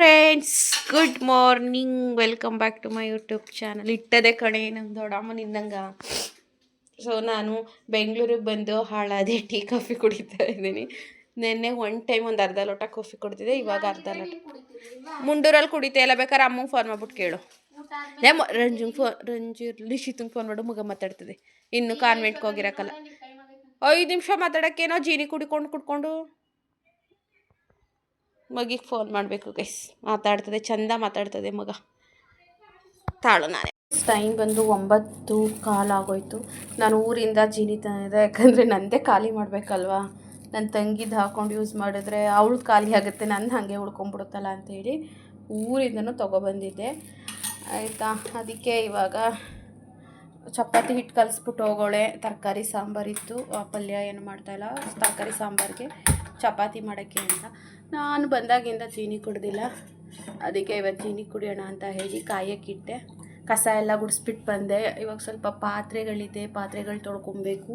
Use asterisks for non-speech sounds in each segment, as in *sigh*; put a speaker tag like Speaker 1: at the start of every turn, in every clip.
Speaker 1: Friends good morning welcome back to my YouTube channel ಇಟ್ಟದೆ ಕಣೆ ನಮ್ಮ ದೊಡ್ಡಮ್ಮ ನಿಂದಂಗ. ಸೊ ನಾನು ಬೆಂಗಳೂರಿಗೆ ಬಂದು ಹಾಳಾದೆ ಟೀ, ಕಾಫಿ ಕುಡಿತಾ ಇದ್ದೀನಿ. ನಿನ್ನೆ ಒನ್ ಟೈಮ್ ಒಂದು ಅರ್ಧ ಲೋಟ ಕಾಫಿ ಕುಡ್ತಿದ್ದೆ ಇವಾಗ ಅರ್ಧ ಲೋಟ. ಮುಂಡೂರಲ್ಲಿ ಕುಡಿತೆ ಇಲ್ಲ, ಬೇಕಾದ್ರೆ ಅಮ್ಮಂಗೆ ಫೋನ್ ಮಾಡ್ಬಿಟ್ಟು ಕೇಳು. ಮ, ರಂಜುಂಗೆ ಫೋನ್ ರಂಜು ಲಿಶಿತಂಗೆ ಫೋನ್ ಮಾಡು ಮಗ ಮಾತಾಡ್ತದೆ. ಇನ್ನು ಕಾನ್ವೆಂಟ್ಗೆ ಹೋಗಿರಕ್ಕಲ್ಲ. ಐದು ನಿಮಿಷ ಮಾತಾಡೋಕ್ಕೇನೋ, ಜೀನಿ ಕುಡಿಕೊಂಡು ಕುಡ್ಕೊಂಡು. ಮಗಿಗೆ ಫೋನ್ ಮಾಡಬೇಕು ಗೈಸ್ ಮಾತಾಡ್ತದೆ, ಚಂದ ಮಾತಾಡ್ತದೆ ಮಗ. ತಾಳು ನಾನೇ. ಟೈಮ್ ಬಂದು ಒಂಬತ್ತು ಕಾಲಾಗೋಯಿತು ನಾನು ಊರಿಂದ ಜೀನಿ ತಂದಿದ್ದೆ, ಯಾಕಂದರೆ ನಂದೇ ಖಾಲಿ ಮಾಡಬೇಕಲ್ವಾ? ನನ್ನ ತಂಗಿದ್ದು ಹಾಕೊಂಡು ಯೂಸ್ ಮಾಡಿದ್ರೆ ಅವಳು ಖಾಲಿ ಆಗುತ್ತೆ ನನ್ನ ಹಾಗೆ ಉಳ್ಕೊಂಬಿಡುತ್ತಲ್ಲ ಅಂಥೇಳಿ ಊರಿಂದನೂ ತೊಗೊಬಂದಿದ್ದೆ ಆಯಿತಾ, ಅದಕ್ಕೆ ಇವಾಗ ಚಪಾತಿ ಹಿಟ್ಟು ಕಲಿಸ್ಬಿಟ್ಟು ಹೋಗೋಳೆ. ತರಕಾರಿ ಸಾಂಬಾರಿತ್ತು ಪಲ್ಯ ಏನು ಮಾಡ್ತಾಯಿಲ್ಲ ತರಕಾರಿ ಸಾಂಬಾರಿಗೆ. ಚಪಾತಿ ಮಾಡೋಕ್ಕೆ ಅಂತ. ನಾನು ಬಂದಾಗಿಂದ ಚೀನಿ ಕುಡ್ದಿಲ್ಲ. ಅದಕ್ಕೆ ಇವತ್ತು ಚೀನಿ ಕುಡಿಯೋಣ ಅಂತ ಹೇಳಿ ಕಾಯಕ್ಕಿಟ್ಟೆ ಕಸ ಎಲ್ಲ ಗುಡಿಸ್ಬಿಟ್ಟು ಬಂದೆ. ಇವಾಗ ಸ್ವಲ್ಪ ಪಾತ್ರೆಗಳಿದೆ. ಪಾತ್ರೆಗಳು ತೊಳ್ಕೊಬೇಕು.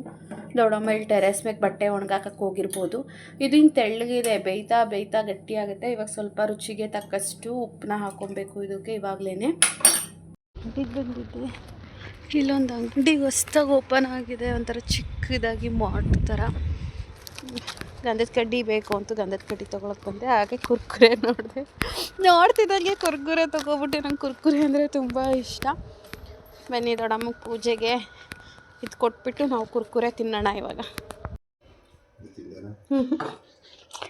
Speaker 1: ದೊಡ್ಡಮ್ಮ ಇಲ್ಲಿ ಟೆರೆಸ್ ಮೇಲೆ ಬಟ್ಟೆ ಒಣಗಾಕಕ್ಕೆ ಹೋಗಿರ್ಬೋದು. ಇದು ಇನ್ನು ತೆಳ್ಳಗಿದೆ. ಬೇಯ್ತಾ ಬೇಯ್ತಾ ಗಟ್ಟಿಯಾಗುತ್ತೆ. ಇವಾಗ ಸ್ವಲ್ಪ ರುಚಿಗೆ ತಕ್ಕಷ್ಟು ಉಪ್ಪನ್ನ ಹಾಕ್ಕೊಬೇಕು ಇದಕ್ಕೆ ಇವಾಗಲೇ ಅಂಗಡಿಗೆ ಬಂದಿದ್ದೆ. ಇಲ್ಲೊಂದು ಅಂಗಡಿ ಹೊಸ್ದಾಗಿ ಓಪನ್ ಆಗಿದೆ. ಒಂಥರ ಚಿಕ್ಕದಾಗಿ ಮಾರ್ಟ್ ಗಂಧದ ಕಡ್ಡಿ ಬೇಕು ಅಂತ ಗಂಧದ ಕಡ್ಡಿ ತೊಗೊಳಕ್ಕೆ ಬಂದೆ. ಹಾಗೆ ಕುರ್ಕುರೆ ನೋಡಿದೆ. ನೋಡ್ತಿದ್ದಂಗೆ ಕುರ್ಕುರೆ ತೊಗೊಬಿಟ್ಟೆ. ನಂಗೆ ಕುರ್ಕುರೆ ಅಂದರೆ ತುಂಬ ಇಷ್ಟ. ಬನ್ನಿ ದೊಡ್ಡಮ್ಮ ಪೂಜೆಗೆ ಇದು ಕೊಟ್ಬಿಟ್ಟು ನಾವು ಕುರ್ಕುರೆ ತಿನ್ನೋಣ ಇವಾಗ.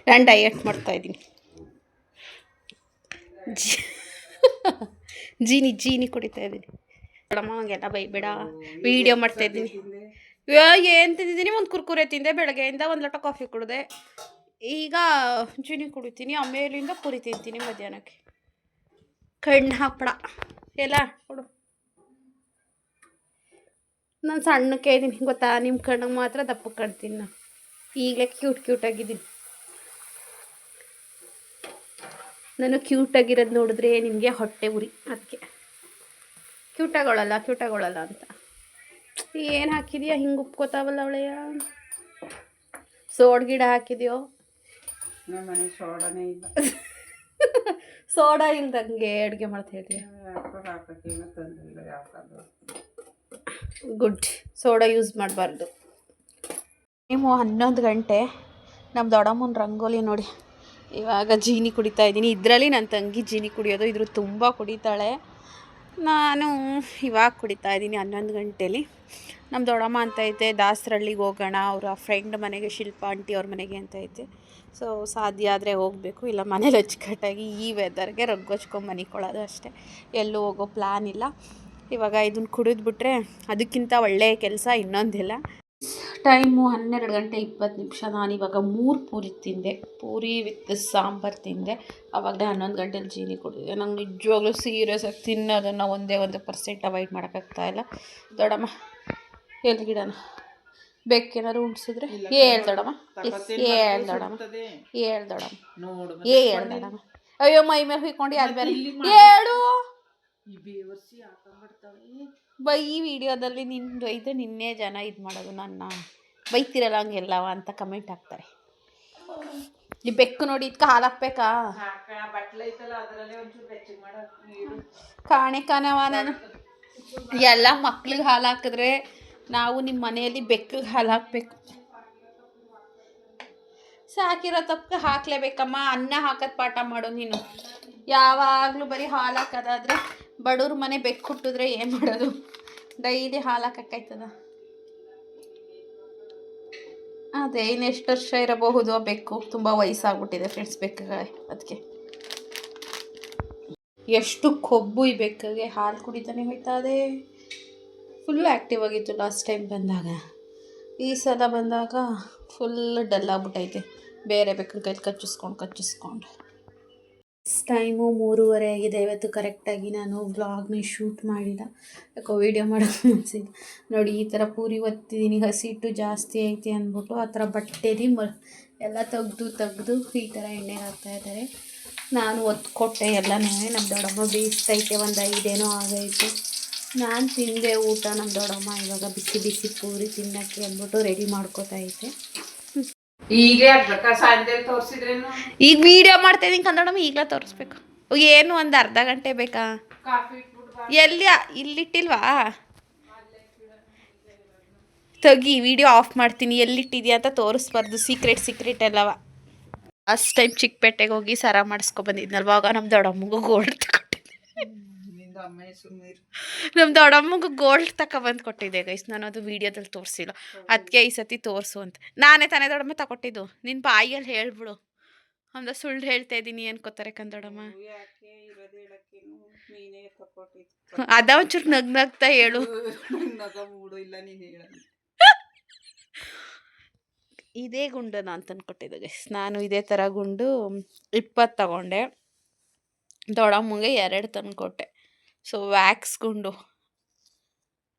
Speaker 1: ನಾನು ಡಯಟ್ ಮಾಡ್ತಾಯಿದ್ದೀನಿ ಜಿ *laughs* ಜೀನಿ ಜೀನಿ ಕುಡಿತಾ ಇದ್ದೀನಿ. ದೊಡ್ಡಮ್ಮ ಹಂಗೆಲ್ಲ ಬೈಬೇಡ. ವೀಡಿಯೋ ಮಾಡ್ತಾ ಇದ್ದೀನಿ. ಏನು ತಿಂದಿದ್ದೀನಿ? ಒಂದು ಕುರ್ಕುರೆ ತಿಂದೆ, ಬೆಳಗ್ಗೆಯಿಂದ ಒಂದು ಲೋಟ ಕಾಫಿ ಕುಡಿದೆ. ಈಗ ಜೀನಿ ಕುಡಿತೀನಿ, ಆಮೇಲಿಂದ ಪುರಿ ತಿಂತೀನಿ ಮಧ್ಯಾಹ್ನಕ್ಕೆ. ಕಣ್ಣು ಹಪ್ಪಳ ಎಲ್ಲ ಕೊಡು. ನಾನು ಸಣ್ಣಕ್ಕೆ ಇದ್ದೀನಿ ಗೊತ್ತಾ? ನಿಮ್ಮ ಕಣ್ಣಿಗೆ ಮಾತ್ರ ದಪ್ಪ ಕಾಣ್ತೀನಿ ನಾನು. ಈಗಲೇ ಕ್ಯೂಟ್ ಕ್ಯೂಟಾಗಿದ್ದೀನಿ ನಾನು ಕ್ಯೂಟಾಗಿರೋದು ನೋಡಿದ್ರೆ ನಿಮಗೆ ಹೊಟ್ಟೆ ಉರಿ. ಅದಕ್ಕೆ ಕ್ಯೂಟಾಗೊಳ್ಳಲ್ಲ ಕ್ಯೂಟಾಗೊಳ್ಳಲ್ಲ ಅಂತ. ಏನು ಹಾಕಿದ್ಯಾ? ಹಿಂಗೆ ಉಪ್ಕೋತಾವಲ್ಲ ಅವಳೆಯ. ಸೋಡ್ ಗಿಡ ಹಾಕಿದ್ಯೋ?
Speaker 2: ನಮ್ಮನೆ ಸೋಡನೇ ಇಲ್ಲ.
Speaker 1: ಸೋಡಾ ಇಲ್ದಂಗೆ ಅಡುಗೆ ಮಾಡ್ತಾ ಗುಡ್ ಸೋಡಾ ಯೂಸ್ ಮಾಡಬಾರ್ದು. ನೀವು ಹನ್ನೊಂದು ಗಂಟೆ ನಮ್ಮ ದೊಡ್ಡಮ್ಮನ ರಂಗೋಲಿ ನೋಡಿ. ಇವಾಗ ಜೀನಿ ಕುಡಿತಾ ಇದ್ದೀನಿ. ಇದರಲ್ಲಿ ನನ್ನ ತಂಗಿ ಜೀನಿ ಕುಡಿಯೋದು. ಇದ್ರ ತುಂಬ ಕುಡಿತಾಳೆ. ನಾನು ಇವಾಗ ಕುಡಿತಾ ಇದ್ದೀನಿ ಹನ್ನೊಂದು ಗಂಟೇಲಿ. ನಮ್ಮ ದೊಡ್ಡಮ್ಮ ಅಂತ ಐತೆ ದಾಸರಳ್ಳಿಗೆ ಹೋಗೋಣ, ಅವರ ಫ್ರೆಂಡ್ ಮನೆಗೆ, ಶಿಲ್ಪ ಆಂಟಿ ಅವ್ರ ಮನೆಗೆ ಅಂತ ಐತೆ. ಸೊ ಸಾಧ್ಯ ಆದರೆ ಹೋಗಬೇಕು, ಇಲ್ಲ ಮನೇಲಿ ಅಚ್ಚುಕಟ್ಟಾಗಿ ಈ ವೆದರ್ಗೆ ರಗ್ಗೊಚ್ಕೊಂಡು ಮನಿಕೊಳ್ಳೋದು ಅಷ್ಟೇ. ಎಲ್ಲೂ ಹೋಗೋ ಪ್ಲ್ಯಾನ್ ಇಲ್ಲ. ಇವಾಗ ಇದನ್ನು ಕುಡಿದ್ಬಿಟ್ರೆ ಅದಕ್ಕಿಂತ ಒಳ್ಳೆಯ ಕೆಲಸ ಇನ್ನೊಂದಿಲ್ಲ. ಟೈಮು ಹನ್ನೆರಡು ಗಂಟೆ ಇಪ್ಪತ್ತು ನಿಮಿಷ. ನಾನು ಇವಾಗ ಮೂರು ಪೂರಿ ತಿಂದೆ. ಪೂರಿ ವಿತ್ ಸಾಂಬಾರು ತಿಂದೆ. ಅವಾಗ ಹನ್ನೊಂದು ಗಂಟೆಲಿ ಜೀನಿ ಕೊಡಿದೆ. ನಂಗೆ ನಿಜವಾಗ್ಲೂ ಸೀರಿಯಸ್ ಆಗಿ ತಿನ್ನೋದನ್ನು ಒಂದೇ ಒಂದು ಪರ್ಸೆಂಟ್ ಅವಾಯ್ಡ್ ಮಾಡೋಕ್ಕಾಗ್ತಾಯಿಲ್ಲ ದೊಡ್ಡಮ್ಮ ಎಲ್ಲಿ ಗಿಡನ. ಬೇಕೇನಾದ್ರು ಉಣ್ಸಿದ್ರೆ ಹೇಳ್ ದೊಡಮ್ಮ ಹೇಳ್ ದೊಡಮ್ಮ ಹೇಳ್ ದೊಡಮ್ಮ
Speaker 2: ನೋಡು
Speaker 1: ಹೇಳ್ ದೊಡ್ಡಮ್ಮ. ಅಯ್ಯೋ ಮೈ ಮೇಲೆ ಹುಯ್ಕೊಂಡು ಯಾರು ಬೇರೆ. ಹೇಳು ಬೈ, ಈ ವಿಡಿಯೋದಲ್ಲಿ ನಿಂದು ಐದು ನಿನ್ನೆ ಜನ ಇದು ಮಾಡೋದು ನನ್ನ ಬೈತಿರಲ್ಲ ಹಂಗೆಲ್ಲವ ಅಂತ ಕಮೆಂಟ್ ಹಾಕ್ತಾರೆ. ಈ ಬೆಕ್ಕು ನೋಡಿ ಇದಕ್ಕೆ ಹಾಲು ಹಾಕ್ಬೇಕಾ? ಕಾಣೆ ಕಾಣವ ನಾನು. ಎಲ್ಲ ಮಕ್ಳಿಗೆ ಹಾಲು ಹಾಕಿದ್ರೆ ನಾವು ನಿಮ್ಮ ಮನೆಯಲ್ಲಿ ಬೆಕ್ಕಿಗೆ ಹಾಲು ಹಾಕಬೇಕು. ಸಾಕಿರೋ ತಪ್ಪಕ್ಕೆ ಹಾಕ್ಲೇಬೇಕಮ್ಮ, ಅನ್ನ ಹಾಕೋದು ಪಾಠ ಮಾಡು ನೀನು. ಯಾವಾಗಲೂ ಬರೀ ಹಾಲು ಹಾಕೋದಾದ್ರೆ ಬಡವ್ರ ಮನೆ ಬೆಕ್ಕು ಹುಟ್ಟಿದ್ರೆ ಏನು ಮಾಡೋದು? ಡೈಲಿ ಹಾಲು ಹಾಕಕ್ಕಾಯ್ತದ ಅದೇ ಇನ್ನು ಎಷ್ಟು ವರ್ಷ ಇರಬಹುದು ಆ ಬೆಕ್ಕು? ತುಂಬ ವಯಸ್ಸಾಗ್ಬಿಟ್ಟಿದೆ ಫ್ರೆಂಡ್ಸ್ ಬೆಕ್ಕಗೆ ಅದಕ್ಕೆ ಎಷ್ಟು ಕೊಬ್ಬು ಈ ಬೆಕ್ಕಗೆ, ಹಾಲು ಕುಡಿತಾನೆ ಹೋಯ್ತಾ ಅದೇ ಫುಲ್ ಆ್ಯಕ್ಟಿವ್ ಆಗಿತ್ತು ಲಾಸ್ಟ್ ಟೈಮ್ ಬಂದಾಗ. ಈ ಸಲ ಬಂದಾಗ ಫುಲ್ ಡಲ್ ಆಗ್ಬಿಟ್ಟೈತೆ ಬೇರೆ ಬೆಕ್ಕನ ಕೈಲಿ ಕಚ್ಚಿಸ್ಕೊಂಡು ಕಚ್ಚಿಸ್ಕೊಂಡು. ಟೈಮು ಮೂರುವರೆ ಆಗಿದೆ. ಇವತ್ತು ಕರೆಕ್ಟಾಗಿ ನಾನು ವ್ಲಾಗ್ನ ಶೂಟ್ ಮಾಡಿಲ್ಲ. ಯಾಕೋ ವೀಡಿಯೋ ಮಾಡೋಕ್ಕೆ ಮನಸ್ಸಿಲ್ಲ ನೋಡಿ, ಈ ಥರ ಪೂರಿ ಒತ್ತಿದ್ದೀನಿ ಹಸಿಟ್ಟು ಜಾಸ್ತಿ ಐತಿ ಅಂದ್ಬಿಟ್ಟು ಆ ಥರ ಬಟ್ಟೆಲಿ ಮ ಎಲ್ಲ ತೆಗ್ದು ತೆಗ್ದು ಈ ಥರ ಎಣ್ಣೆಗೆ ಹಾಕ್ತಾಯಿದ್ದಾರೆ ನಾನು ಒತ್ಕೊಟ್ಟೆ ಎಲ್ಲನೂ. ನಮ್ಮ ದೊಡ್ಡಮ್ಮ ಬೇಯಿಸ್ತೈತೆ ಒಂದು ಐದೇನೋ ಆಗೈತೆ. ನಾನು ತಿಂದೆ ಊಟ. ನಮ್ಮ ದೊಡ್ಡಮ್ಮ ಇವಾಗ ಬಿಸಿ ಬಿಸಿ ಪೂರಿ ತಿನ್ನೋಕ್ಕೆ ಅಂದ್ಬಿಟ್ಟು ರೆಡಿ ಮಾಡ್ಕೋತಾ ಐತೆ.
Speaker 2: ಈಗಲೇ ಆಗ್ಬೇಕಾ ಸಾಯಂಕಾಲ ತೋರಿಸಿದ್ರೇನು?
Speaker 1: ಈಗ ವಿಡಿಯೋ ಮಾಡ್ತಾ ಇದೀನಿ ಈಗಲೇ ತೋರಿಸ್ಬೇಕು. ಏನು ಒಂದು ಅರ್ಧ ಗಂಟೆ ಬೇಕಾ?
Speaker 2: ಕಾಫಿ
Speaker 1: ಎಲ್ಲಿ ಇಲ್ಲಿಟ್ಟಿಲ್ವಾ? ತೆಗಿ ವಿಡಿಯೋ ಆಫ್ ಮಾಡ್ತೀನಿ ಎಲ್ಲಿಟ್ಟಿದ್ಯಾ ಅಂತ ತೋರಿಸ್ಬಾರ್ದು ಸೀಕ್ರೆಟ್ ಸೀಕ್ರೆಟ್ ಎಲ್ಲವ. ಫಸ್ಟ್ ಟೈಮ್ ಚಿಕ್ಕಪೇಟೆಗೆ ಹೋಗಿ ಸರ ಮಾಡಿಸ್ಕೊ ಬಂದಿದ್ನಲ್ವಾ ಆಗ ನಮ್ಮ ದೊಡ್ಡಮ್ಮಗೂ ಗೋಲ್ಡ್
Speaker 2: ತಗೊಂಡಿದ್ದೆ.
Speaker 1: ನಮ್ಮ ದೊಡ್ಡಮ್ಮಗೂ ಗೋಲ್ಡ್ ತಕ ಬಂದ್ ಕೊಟ್ಟಿದ್ದೆ ಗೈಸ್ ನಾನು ಅದು ವಿಡಿಯೋದಲ್ಲಿ ತೋರಿಸಿಲ್ಲ. ಅದಕ್ಕೆ ಈ ಸತಿ ತೋರಿಸು ಅಂತ. ನಾನೇ ತಾನೇ ದೊಡ್ಡಮ್ಮ ತಕೊಟ್ಟಿದ್ದು. ನಿನ್ನ ಬಾಯಲ್ಲಿ ಹೇಳ್ಬಿಡು. ಅಂದ ಸುಳ್ಳು ಹೇಳ್ತಾ ಇದ್ದೀನಿ ಅನ್ಕೋತಾರೆ ಕಣ್ ದೊಡಮ್ಮ
Speaker 2: ಯಾಕೆ ಇರೋದು ಹೇಳಕ್ಕೇನು ನೀನೇ ತಕೊಟ್ಟಿದ್ದು. *laughs*
Speaker 1: ಅದ ಒಂಚೂರು ನಗ್ ನಗ್ತಾ ಹೇಳು. *laughs* ಇದೇ ಗುಂಡು ನಾನು ತಂದ್ಕೊಟ್ಟಿದ್ದೆ ಗೈಸ್ ನಾನು ಇದೇ ಥರ ಗುಂಡು ಇಪ್ಪತ್ತು ತಗೊಂಡೆ. ದೊಡ್ಡಮ್ಮಗೆ ಎರಡು ತಂದ್ಕೊಟ್ಟೆ. ಸೊ ವ್ಯಾಕ್ಸ್ ಗುಂಡು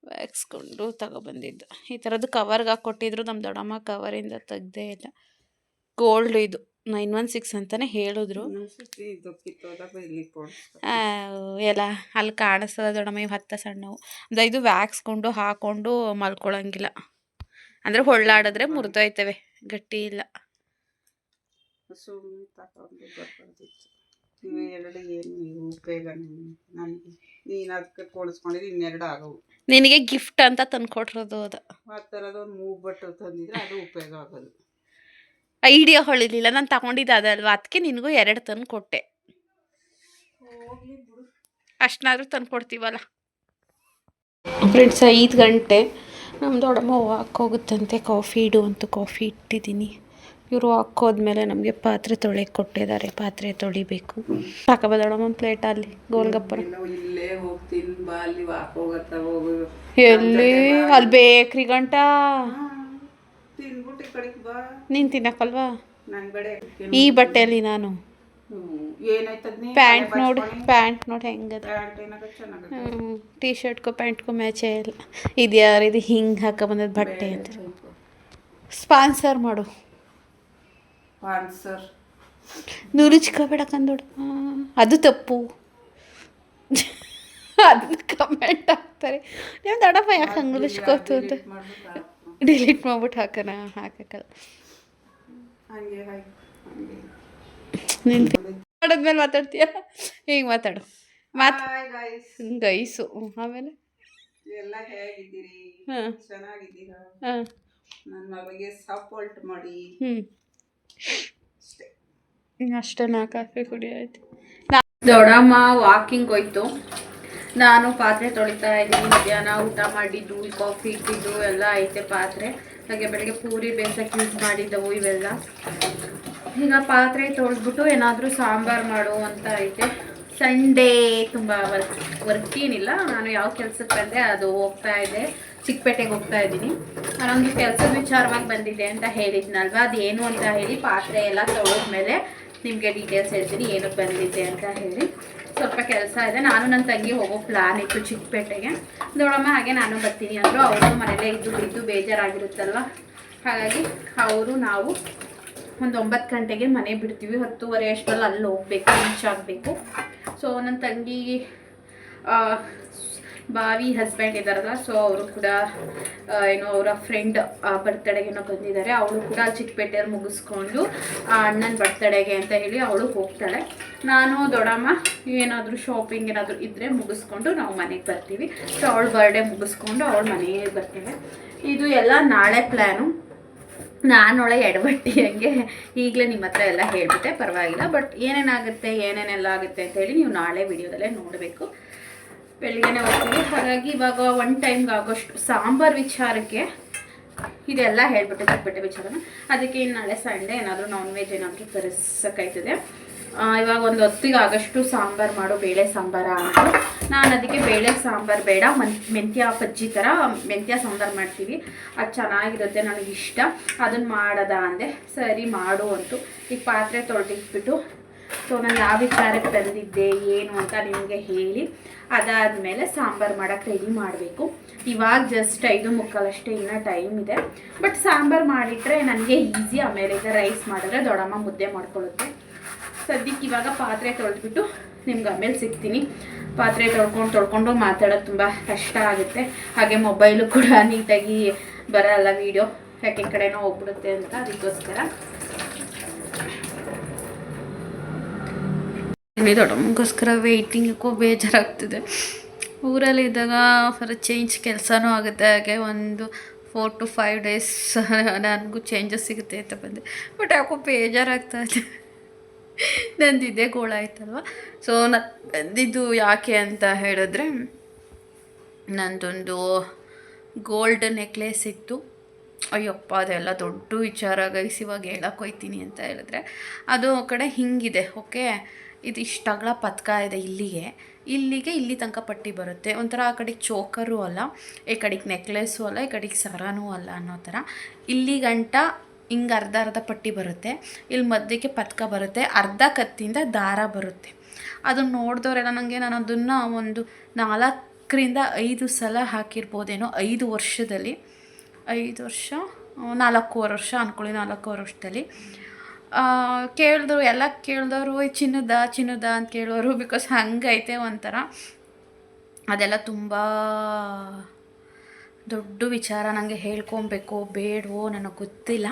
Speaker 1: ವ್ಯಾಕ್ಸ್ ಗುಂಡು ತಗೊಬಂದಿದ್ದು. ಈ ಥರದ್ದು ಕವರ್ಗೆ ಹಾಕ್ಕೊಟ್ಟಿದ್ರು ನಮ್ಮ ದೊಡ್ಡಮ್ಮ ಕವರಿಂದ ತೆಗ್ದೇ ಇಲ್ಲ ಗೋಲ್ಡ್ ಇದು ನೈನ್ ಒನ್ ಸಿಕ್ಸ್ ಅಂತಲೇ ಹೇಳಿದ್ರು. ಎಲ್ಲ ಅಲ್ಲಿ ಕಾಣಿಸ್ತದ ದೊಡ್ಡಮ್ಮ ಇವು ಹತ್ತ ಸಣ್ಣವು. ಅಂದ್ರೆ ಇದು ವ್ಯಾಕ್ಸ್ಕೊಂಡು ಹಾಕ್ಕೊಂಡು ಮಲ್ಕೊಳಂಗಿಲ್ಲ. ಅಂದರೆ ಹೊಳ್ಳಾಡಿದ್ರೆ ಮುರಿದೋಯ್ತವೆ ಗಟ್ಟಿ ಇಲ್ಲ.
Speaker 2: ಸುಮ್ಮನೆ ತಗೊಂಡು ಬರ್ಬಾರ್ದಿತ್ತು. ನೀವು ಎರಡು ಏನು ಉಪಯೋಗ ನನಗೆ ನೀನು ಅದಕ್ಕೆ ಕೊಡಿಸ್ಕೊಂಡಿದ್ರೆ ಇನ್ನೆರಡು ಆಗವು.
Speaker 1: ನಿನಗೆ ಗಿಫ್ಟ್ ಅಂತ ತಂದ್ಕೊಟ್ರೋದು ಅದು.
Speaker 2: ಆ ಥರದ ಒಂದು ಮೂಗು ಬಟ್ಟೆ ತಂದಿದ್ರೆ ಅದು ಉಪಯೋಗ ಆಗೋದು.
Speaker 1: ಐಡಿಯಾ ಹೊಳಿಲಿಲ್ಲ. ನಾನು ತಗೊಂಡಿದ್ದೆ ಅದಲ್ವಾ? ಅದಕ್ಕೆ ನಿನಗೂ ಎರಡು ತಂದು ಕೊಟ್ಟೆ
Speaker 2: ಹೋಗ್ಲಿ ಬಿಡು
Speaker 1: ಅಷ್ಟನ್ನಾದ್ರೂ ತಂದು ಕೊಡ್ತೀವಲ್ಲ ಫ್ರೆಂಡ್ಸ್ ಐದು ಗಂಟೆ. ನಮ್ಮ ದೊಡ್ಡಮ್ಮ ವಾಕ್ ಹೋಗುತ್ತಂತೆ. ಕಾಫಿ ಇಡು ಅಂತ ಕಾಫಿ ಇಟ್ಟಿದ್ದೀನಿ. ಇವರು ಹಾಕೋದ್ಮೇಲೆ ನಮಗೆ ಪಾತ್ರೆ ತೊಳೆಯಕ್ಕೆ ಕೊಟ್ಟಿದ್ದಾರೆ, ಪಾತ್ರೆ ತೊಳಿಬೇಕು. ಸಾಕಬ ಒಂದು ಪ್ಲೇಟ್ ಅಲ್ಲಿ ಗೋಲ್ಗಪ್ಪನ
Speaker 2: ಇಲ್ಲ ಇಲ್ಲೇ ಬಾ ಅಲ್ಲಿ ವಾಕ್ ಹೋಗತ್ತ ಹೋಗು
Speaker 1: ಎಲ್ಲಿ? ಅಲ್ಲಿ ಬೇಕ್ರಿ ಗಂಟ. ನೀನ್
Speaker 2: ತಿನ್ನಕಲ್ವಾ
Speaker 1: ಈ ಬಟ್ಟೆಯಲ್ಲಿ ನಾನು. ಪ್ಯಾಂಟ್ ನೋಡಿ ಪ್ಯಾಂಟ್ ನೋಡಿ ಹೆಂಗದ. ಟೀ ಶರ್ಟ್ಗೂ ಪ್ಯಾಂಟ್ಗೂ ಮ್ಯಾಚೇ ಇಲ್ಲ. ಇದು ಯಾರಿದು ಹಿಂಗೆ ಹಾಕ ಬಂದದ ಬಟ್ಟೆ ಅಂತ. ಸ್ಪಾನ್ಸರ್ ಮಾಡು.
Speaker 2: ಪಾನ್ಸರ್
Speaker 1: ನುರುಚ್ಕೋಬೇಡ ಕಂದೋಡು. ಅದು ತಪ್ಪು. ಅದನ್ನ ಕಮೆಂಟ್ ಹಾಕ್ತಾರೆ. ನೀವು ದೊಡ್ಡಪ್ಪ ಯಾಕೆ ಹಂಗೆ ಉಳಿಸ್ಕೋತು ಅಂತ ಡಿಲೀಟ್ ಮಾಡ್ಬಿಟ್ಟು ಹಾಕೋಣ ಹಾಕಕ್ಕಲ್ಲ. ಮಾಡಿದ್ಮೇಲೆ ಮಾತಾಡ್ತೀಯ? ಹೀಗೆ ಮಾತಾಡು. ಮಾತು ಗೈಸು. ಆಮೇಲೆ?
Speaker 2: ಎಲ್ಲ ಹೇಗಿದ್ದೀರಿ? ಚೆನ್ನಾಗಿದ್ದೀರಾ?
Speaker 1: ಹಾಂ.
Speaker 2: ನನ್ನ ಮಗಳಿಗೆ ಸಪೋರ್ಟ್ ಮಾಡಿ.
Speaker 1: ಹ್ಞೂ
Speaker 2: ಅಷ್ಟೇ
Speaker 1: ನಾ ಕಾಫಿ ಕುಡಿ ಆಯ್ತು. ದೊಡ್ಡಮ್ಮ ವಾಕಿಂಗ್ ಹೋಯ್ತು. ನಾನು ಪಾತ್ರೆ ತೊಳಿತಾ ಇದ್ದೀನಿ. ಮಧ್ಯಾಹ್ನ ಊಟ ಮಾಡಿದ್ದು ಕಾಫಿ ಇಟ್ಟಿದ್ದು, ಎಲ್ಲ ಐತೆ ಪಾತ್ರೆ. ಹಾಗೆ ಬೆಳಗ್ಗೆ ಪೂರಿ, ಬೇಸಕ್ಕೆ ಯೂಸ್ ಮಾಡಿದ್ದವು ಇವೆಲ್ಲ. ಈಗ ಪಾತ್ರೆ ತೊಳೆದ್ಬಿಟ್ಟು ಏನಾದರೂ ಸಾಂಬಾರು ಮಾಡು ಅಂತ ಐತೆ. ಸಂಡೇ ತುಂಬ ವರ್ಕ್ ವರ್ಕ್ ಏನಿಲ್ಲ. ನಾನು ಯಾವ ಕೆಲಸಕ್ಕೆ ಬಂದೆ, ಅದು ಹೋಗ್ತಾ ಇದೆ. ಚಿಕ್ಕಪೇಟೆಗೆ ಹೋಗ್ತಾ ಇದ್ದೀನಿ. ನಾನೊಂದು ಕೆಲಸದ ವಿಚಾರವಾಗಿ ಬಂದಿದೆ ಅಂತ ಹೇಳಿದ್ನಲ್ವ? ಅದೇನು ಅಂತ ಹೇಳಿ ಪಾತ್ರೆ ಎಲ್ಲ ತೊಳೆದ್ಮೇಲೆ ನಿಮಗೆ ಡೀಟೇಲ್ಸ್ ಹೇಳ್ತೀನಿ ಏನಕ್ಕೆ ಬಂದಿದ್ದೆ ಅಂತ ಹೇಳಿ. ಸ್ವಲ್ಪ ಕೆಲಸ ಇದೆ. ನಾನು ನನ್ನ ತಂಗಿ ಹೋಗೋ ಪ್ಲಾನ್ ಇತ್ತು ಚಿಕ್ಕಪೇಟೆಗೆ. ನೋಡಮ್ಮ, ಹಾಗೆ ನಾನು ಬರ್ತೀನಿ ಅಂದರು. ಅವರು ಮನೇಲೇ ಇದ್ದು ಇದ್ದು ಬೇಜಾರಾಗಿರುತ್ತಲ್ವ? ಹಾಗಾಗಿ ಅವರು ನಾವು ಒಂದು ಒಂಬತ್ತು ಗಂಟೆಗೆ ಮನೆ ಬಿಡ್ತೀವಿ. ಹತ್ತುವರೆ ಅಷ್ಟರಲ್ಲಿ ಅಲ್ಲಿ ಹೋಗಬೇಕು ರೀಚ್ ಆಗಬೇಕು. ಸೊ ನನ್ನ ತಂಗಿ ಬಾವಿ ಹಸ್ಬೆಂಡ್ ಇದ್ದಾರಲ್ಲ ಸೊ ಅವರು ಕೂಡ ಏನೋ ಅವರ ಫ್ರೆಂಡ್ ಬರ್ತಡೆಗೇನೋ ಬಂದಿದ್ದಾರೆ ಅವಳು ಕೂಡ ಚಿಕ್ಕಪೇಟೆಯಲ್ಲಿ ಮುಗಿಸ್ಕೊಂಡು, ಆ, ಅಣ್ಣನ ಬರ್ತಡೆಗೆ ಅಂತ ಹೇಳಿ ಅವಳು ಹೋಗ್ತಾಳೆ. ನಾನು, ದೊಡ್ಡಮ್ಮ, ಏನಾದರೂ ಶಾಪಿಂಗ್ ಏನಾದರೂ ಇದ್ದರೆ ಮುಗಿಸ್ಕೊಂಡು ನಾವು ಮನೆಗೆ ಬರ್ತೀವಿ. ಸೊ ಅವಳು ಬರ್ಡೇ ಮುಗಿಸ್ಕೊಂಡು ಅವಳು ಮನೆಗೆ ಬರ್ತೀವಿ. ಇದು ಎಲ್ಲ ನಾಳೆ ಪ್ಲ್ಯಾನು ನಾನೊಳೆ ಎಡಬಟ್ಟಿ ಹಂಗೆ ಈಗಲೇ ನಿಮ್ಮ ಹತ್ರ ಎಲ್ಲ ಹೇಳ್ಬಿಟ್ಟೆ, ಪರವಾಗಿಲ್ಲ. ಬಟ್ ಏನೇನಾಗುತ್ತೆ, ಏನೇನೆಲ್ಲ ಆಗುತ್ತೆ ಅಂತ ಹೇಳಿ ನೀವು ನಾಳೆ ವಿಡಿಯೋದಲ್ಲೇ ನೋಡಬೇಕು. ಬೆಳಿಗ್ಗೆನೆ ಹೋಗ್ತೀವಿ. ಹಾಗಾಗಿ ಇವಾಗ ಒನ್ ಟೈಮ್ಗೆ ಆಗೋಷ್ಟು ಸಾಂಬಾರು ವಿಚಾರಕ್ಕೆ ಇದೆಲ್ಲ ಹೇಳ್ಬಿಟ್ಟು ಚಿಕ್ಕಪೇಟೆ ವಿಚಾರನ. ಅದಕ್ಕೆ ಇನ್ನು ನಾಳೆ ಸಂಡೇ ಏನಾದರೂ ನಾನ್ ವೆಜ್ ಏನಾದರೂ ತರಿಸೋಕ್ಕಾಯ್ತದೆ. ಇವಾಗ ಒಂದು ಹೊತ್ತಿಗೆ ಆಗೋಷ್ಟು ಸಾಂಬಾರು ಮಾಡೋ, ಬೇಳೆ ಸಾಂಬಾರ ಅಂತ ನಾನು ಅದಕ್ಕೆ ಬೇಳೆ ಸಾಂಬಾರು ಬೇಡ, ಮನ್, ಮೆಂತ್ಯ ಬಜ್ಜಿ ಥರ ಮೆಂತ್ಯ ಸಾಂಬಾರು ಮಾಡ್ತೀವಿ. ಅದು ಚೆನ್ನಾಗಿರುತ್ತೆ ನನಗೆ ಇಷ್ಟ ಅದನ್ನು ಮಾಡೋದಾ ಅಂದೆ, ಸರಿ ಮಾಡು ಅಂತು. ಈಗ ಪಾತ್ರೆ ತೊಳೆದಿಟ್ಬಿಟ್ಟು ಸೊ ನಾನು ಯಾವ ವಿಚಾರಕ್ಕೆ ತಂದಿದ್ದೆ, ಏನು ಅಂತ ನಿಮಗೆ ಹೇಳಿ. ಅದಾದಮೇಲೆ ಸಾಂಬಾರು ಮಾಡೋಕ್ಕೆ ರೆಡಿ ಮಾಡಬೇಕು. ಇವಾಗ ಜಸ್ಟ್ ಐದು ಮುಕ್ಕಾಲಷ್ಟೇ ಇನ್ನೂ ಟೈಮ್ ಇದೆ. ಬಟ್ ಸಾಂಬಾರು ಮಾಡಿಟ್ರೆ ನನಗೆ ಈಸಿ ಆಮೇಲೆ ಈಗ ರೈಸ್ ಮಾಡಿದ್ರೆ ದೊಡ್ಡಮ್ಮ ಮುದ್ದೆ ಮಾಡ್ಕೊಳ್ಳುತ್ತೆ. ಸದ್ಯಕ್ಕೆ ಇವಾಗ ಪಾತ್ರೆ ತೊಳೆದ್ಬಿಟ್ಟು ನಿಮ್ಗೆ ಆಮೇಲೆ ಸಿಗ್ತೀನಿ. ಪಾತ್ರೆ ತೊಳ್ಕೊಂಡು ತೊಳ್ಕೊಂಡು ಮಾತಾಡೋದು ತುಂಬ ಕಷ್ಟ ಆಗುತ್ತೆ. ಹಾಗೆ ಮೊಬೈಲು ಕೂಡ ನೀಟಾಗಿ ಬರಲ್ಲ ವೀಡಿಯೋ ಯಾಕೆ ಕಡೆನೋ ಹೋಗ್ಬಿಡುತ್ತೆ ಅಂತ ಅದಕ್ಕೋಸ್ಕರ. ದೊಡ್ಡಮ್ಮಗೋಸ್ಕರ ವೆಯ್ಟಿಂಗಕ್ಕೂ ಬೇಜಾರಾಗ್ತಿದೆ. ಊರಲ್ಲಿದ್ದಾಗ ಫರ್ ಚೇಂಜ್ ಕೆಲಸನೂ ಆಗುತ್ತೆ. ಹಾಗೆ ಒಂದು ಫೋರ್ ಟು ಫೈವ್ ಡೇಸ್ ನನಗೂ ಚೇಂಜಸ್ ಸಿಗುತ್ತೆ ಅಂತ ಬಂದೆ. ಬಟ್ ಯಾಕೋ ಬೇಜಾರಾಗ್ತಾ ಇದೆ. ನಂದು ಇದೇ ಗೋಳ ಆಯ್ತಲ್ವ? ಸೊ ನಂದಿದ್ದು ಯಾಕೆ ಅಂತ ಹೇಳಿದ್ರೆ, ನಂದೊಂದು ಗೋಲ್ಡ್ ನೆಕ್ಲೆಸ್ ಇತ್ತು. ಅಯ್ಯಪ್ಪ, ಅದೆಲ್ಲ ದೊಡ್ಡ ವಿಚಾರ. ಗೈಸ್, ಇವಾಗ ಹೇಳಕ್ಕೆ ಹೋಯ್ತೀನಿ ಅಂತ ಹೇಳಿದ್ರೆ, ಅದು ಕಡೆ ಹಿಂಗಿದೆ ಓಕೆ ಇದು ಇಷ್ಟು ಅಗಲ ಪತ್ಕ ಇದೆ ಇಲ್ಲಿಗೆ. ಇಲ್ಲಿಗೆ ಇಲ್ಲಿ ತನಕ ಪಟ್ಟಿ ಬರುತ್ತೆ. ಒಂಥರ ಆ ಕಡೆಗೆ ಚೋಕರು ಅಲ್ಲ, ಈ ಕಡೆಗೆ ನೆಕ್ಲೆಸ್ಸು ಅಲ್ಲ, ಈ ಕಡೆಗೆ ಸರನೂ ಅಲ್ಲ ಅನ್ನೋ ಥರ. ಇಲ್ಲಿ ಗಂಟ ಹಿಂಗೆ ಅರ್ಧ ಅರ್ಧ ಪಟ್ಟಿ ಬರುತ್ತೆ. ಇಲ್ಲಿ ಮಧ್ಯಕ್ಕೆ ಪತ್ಕ ಬರುತ್ತೆ. ಅರ್ಧ ಕತ್ತಿಂದ ದಾರ ಬರುತ್ತೆ. ಅದನ್ನು ನೋಡಿದವರೆಲ್ಲ ನನಗೆ ನಾನು ಅದನ್ನು ಒಂದು ನಾಲ್ಕರಿಂದ ಐದು ಸಲ ಹಾಕಿರ್ಬೋದೇನೋ ಐದು ವರ್ಷದಲ್ಲಿ. ಐದು ವರ್ಷ, ನಾಲ್ಕೂವರೆ ವರ್ಷ ಅಂದ್ಕೊಳ್ಳಿ ನಾಲ್ಕೂವರೆ ವರ್ಷದಲ್ಲಿ. ಕೇಳಿದ್ರು, ಎಲ್ಲ ಕೇಳಿದವರು ಚಿನ್ನದ ಚಿನ್ನದ ಅಂತ ಕೇಳೋರು ಬಿಕಾಸ್ ಹಂಗೈತೆ ಒಂಥರ. ಅದೆಲ್ಲ ತುಂಬ ದೊಡ್ಡ ವಿಚಾರ. ನನಗೆ ಹೇಳ್ಕೊಬೇಕು, ಬೇಡವೋ, ನನಗೆ ಗೊತ್ತಿಲ್ಲ.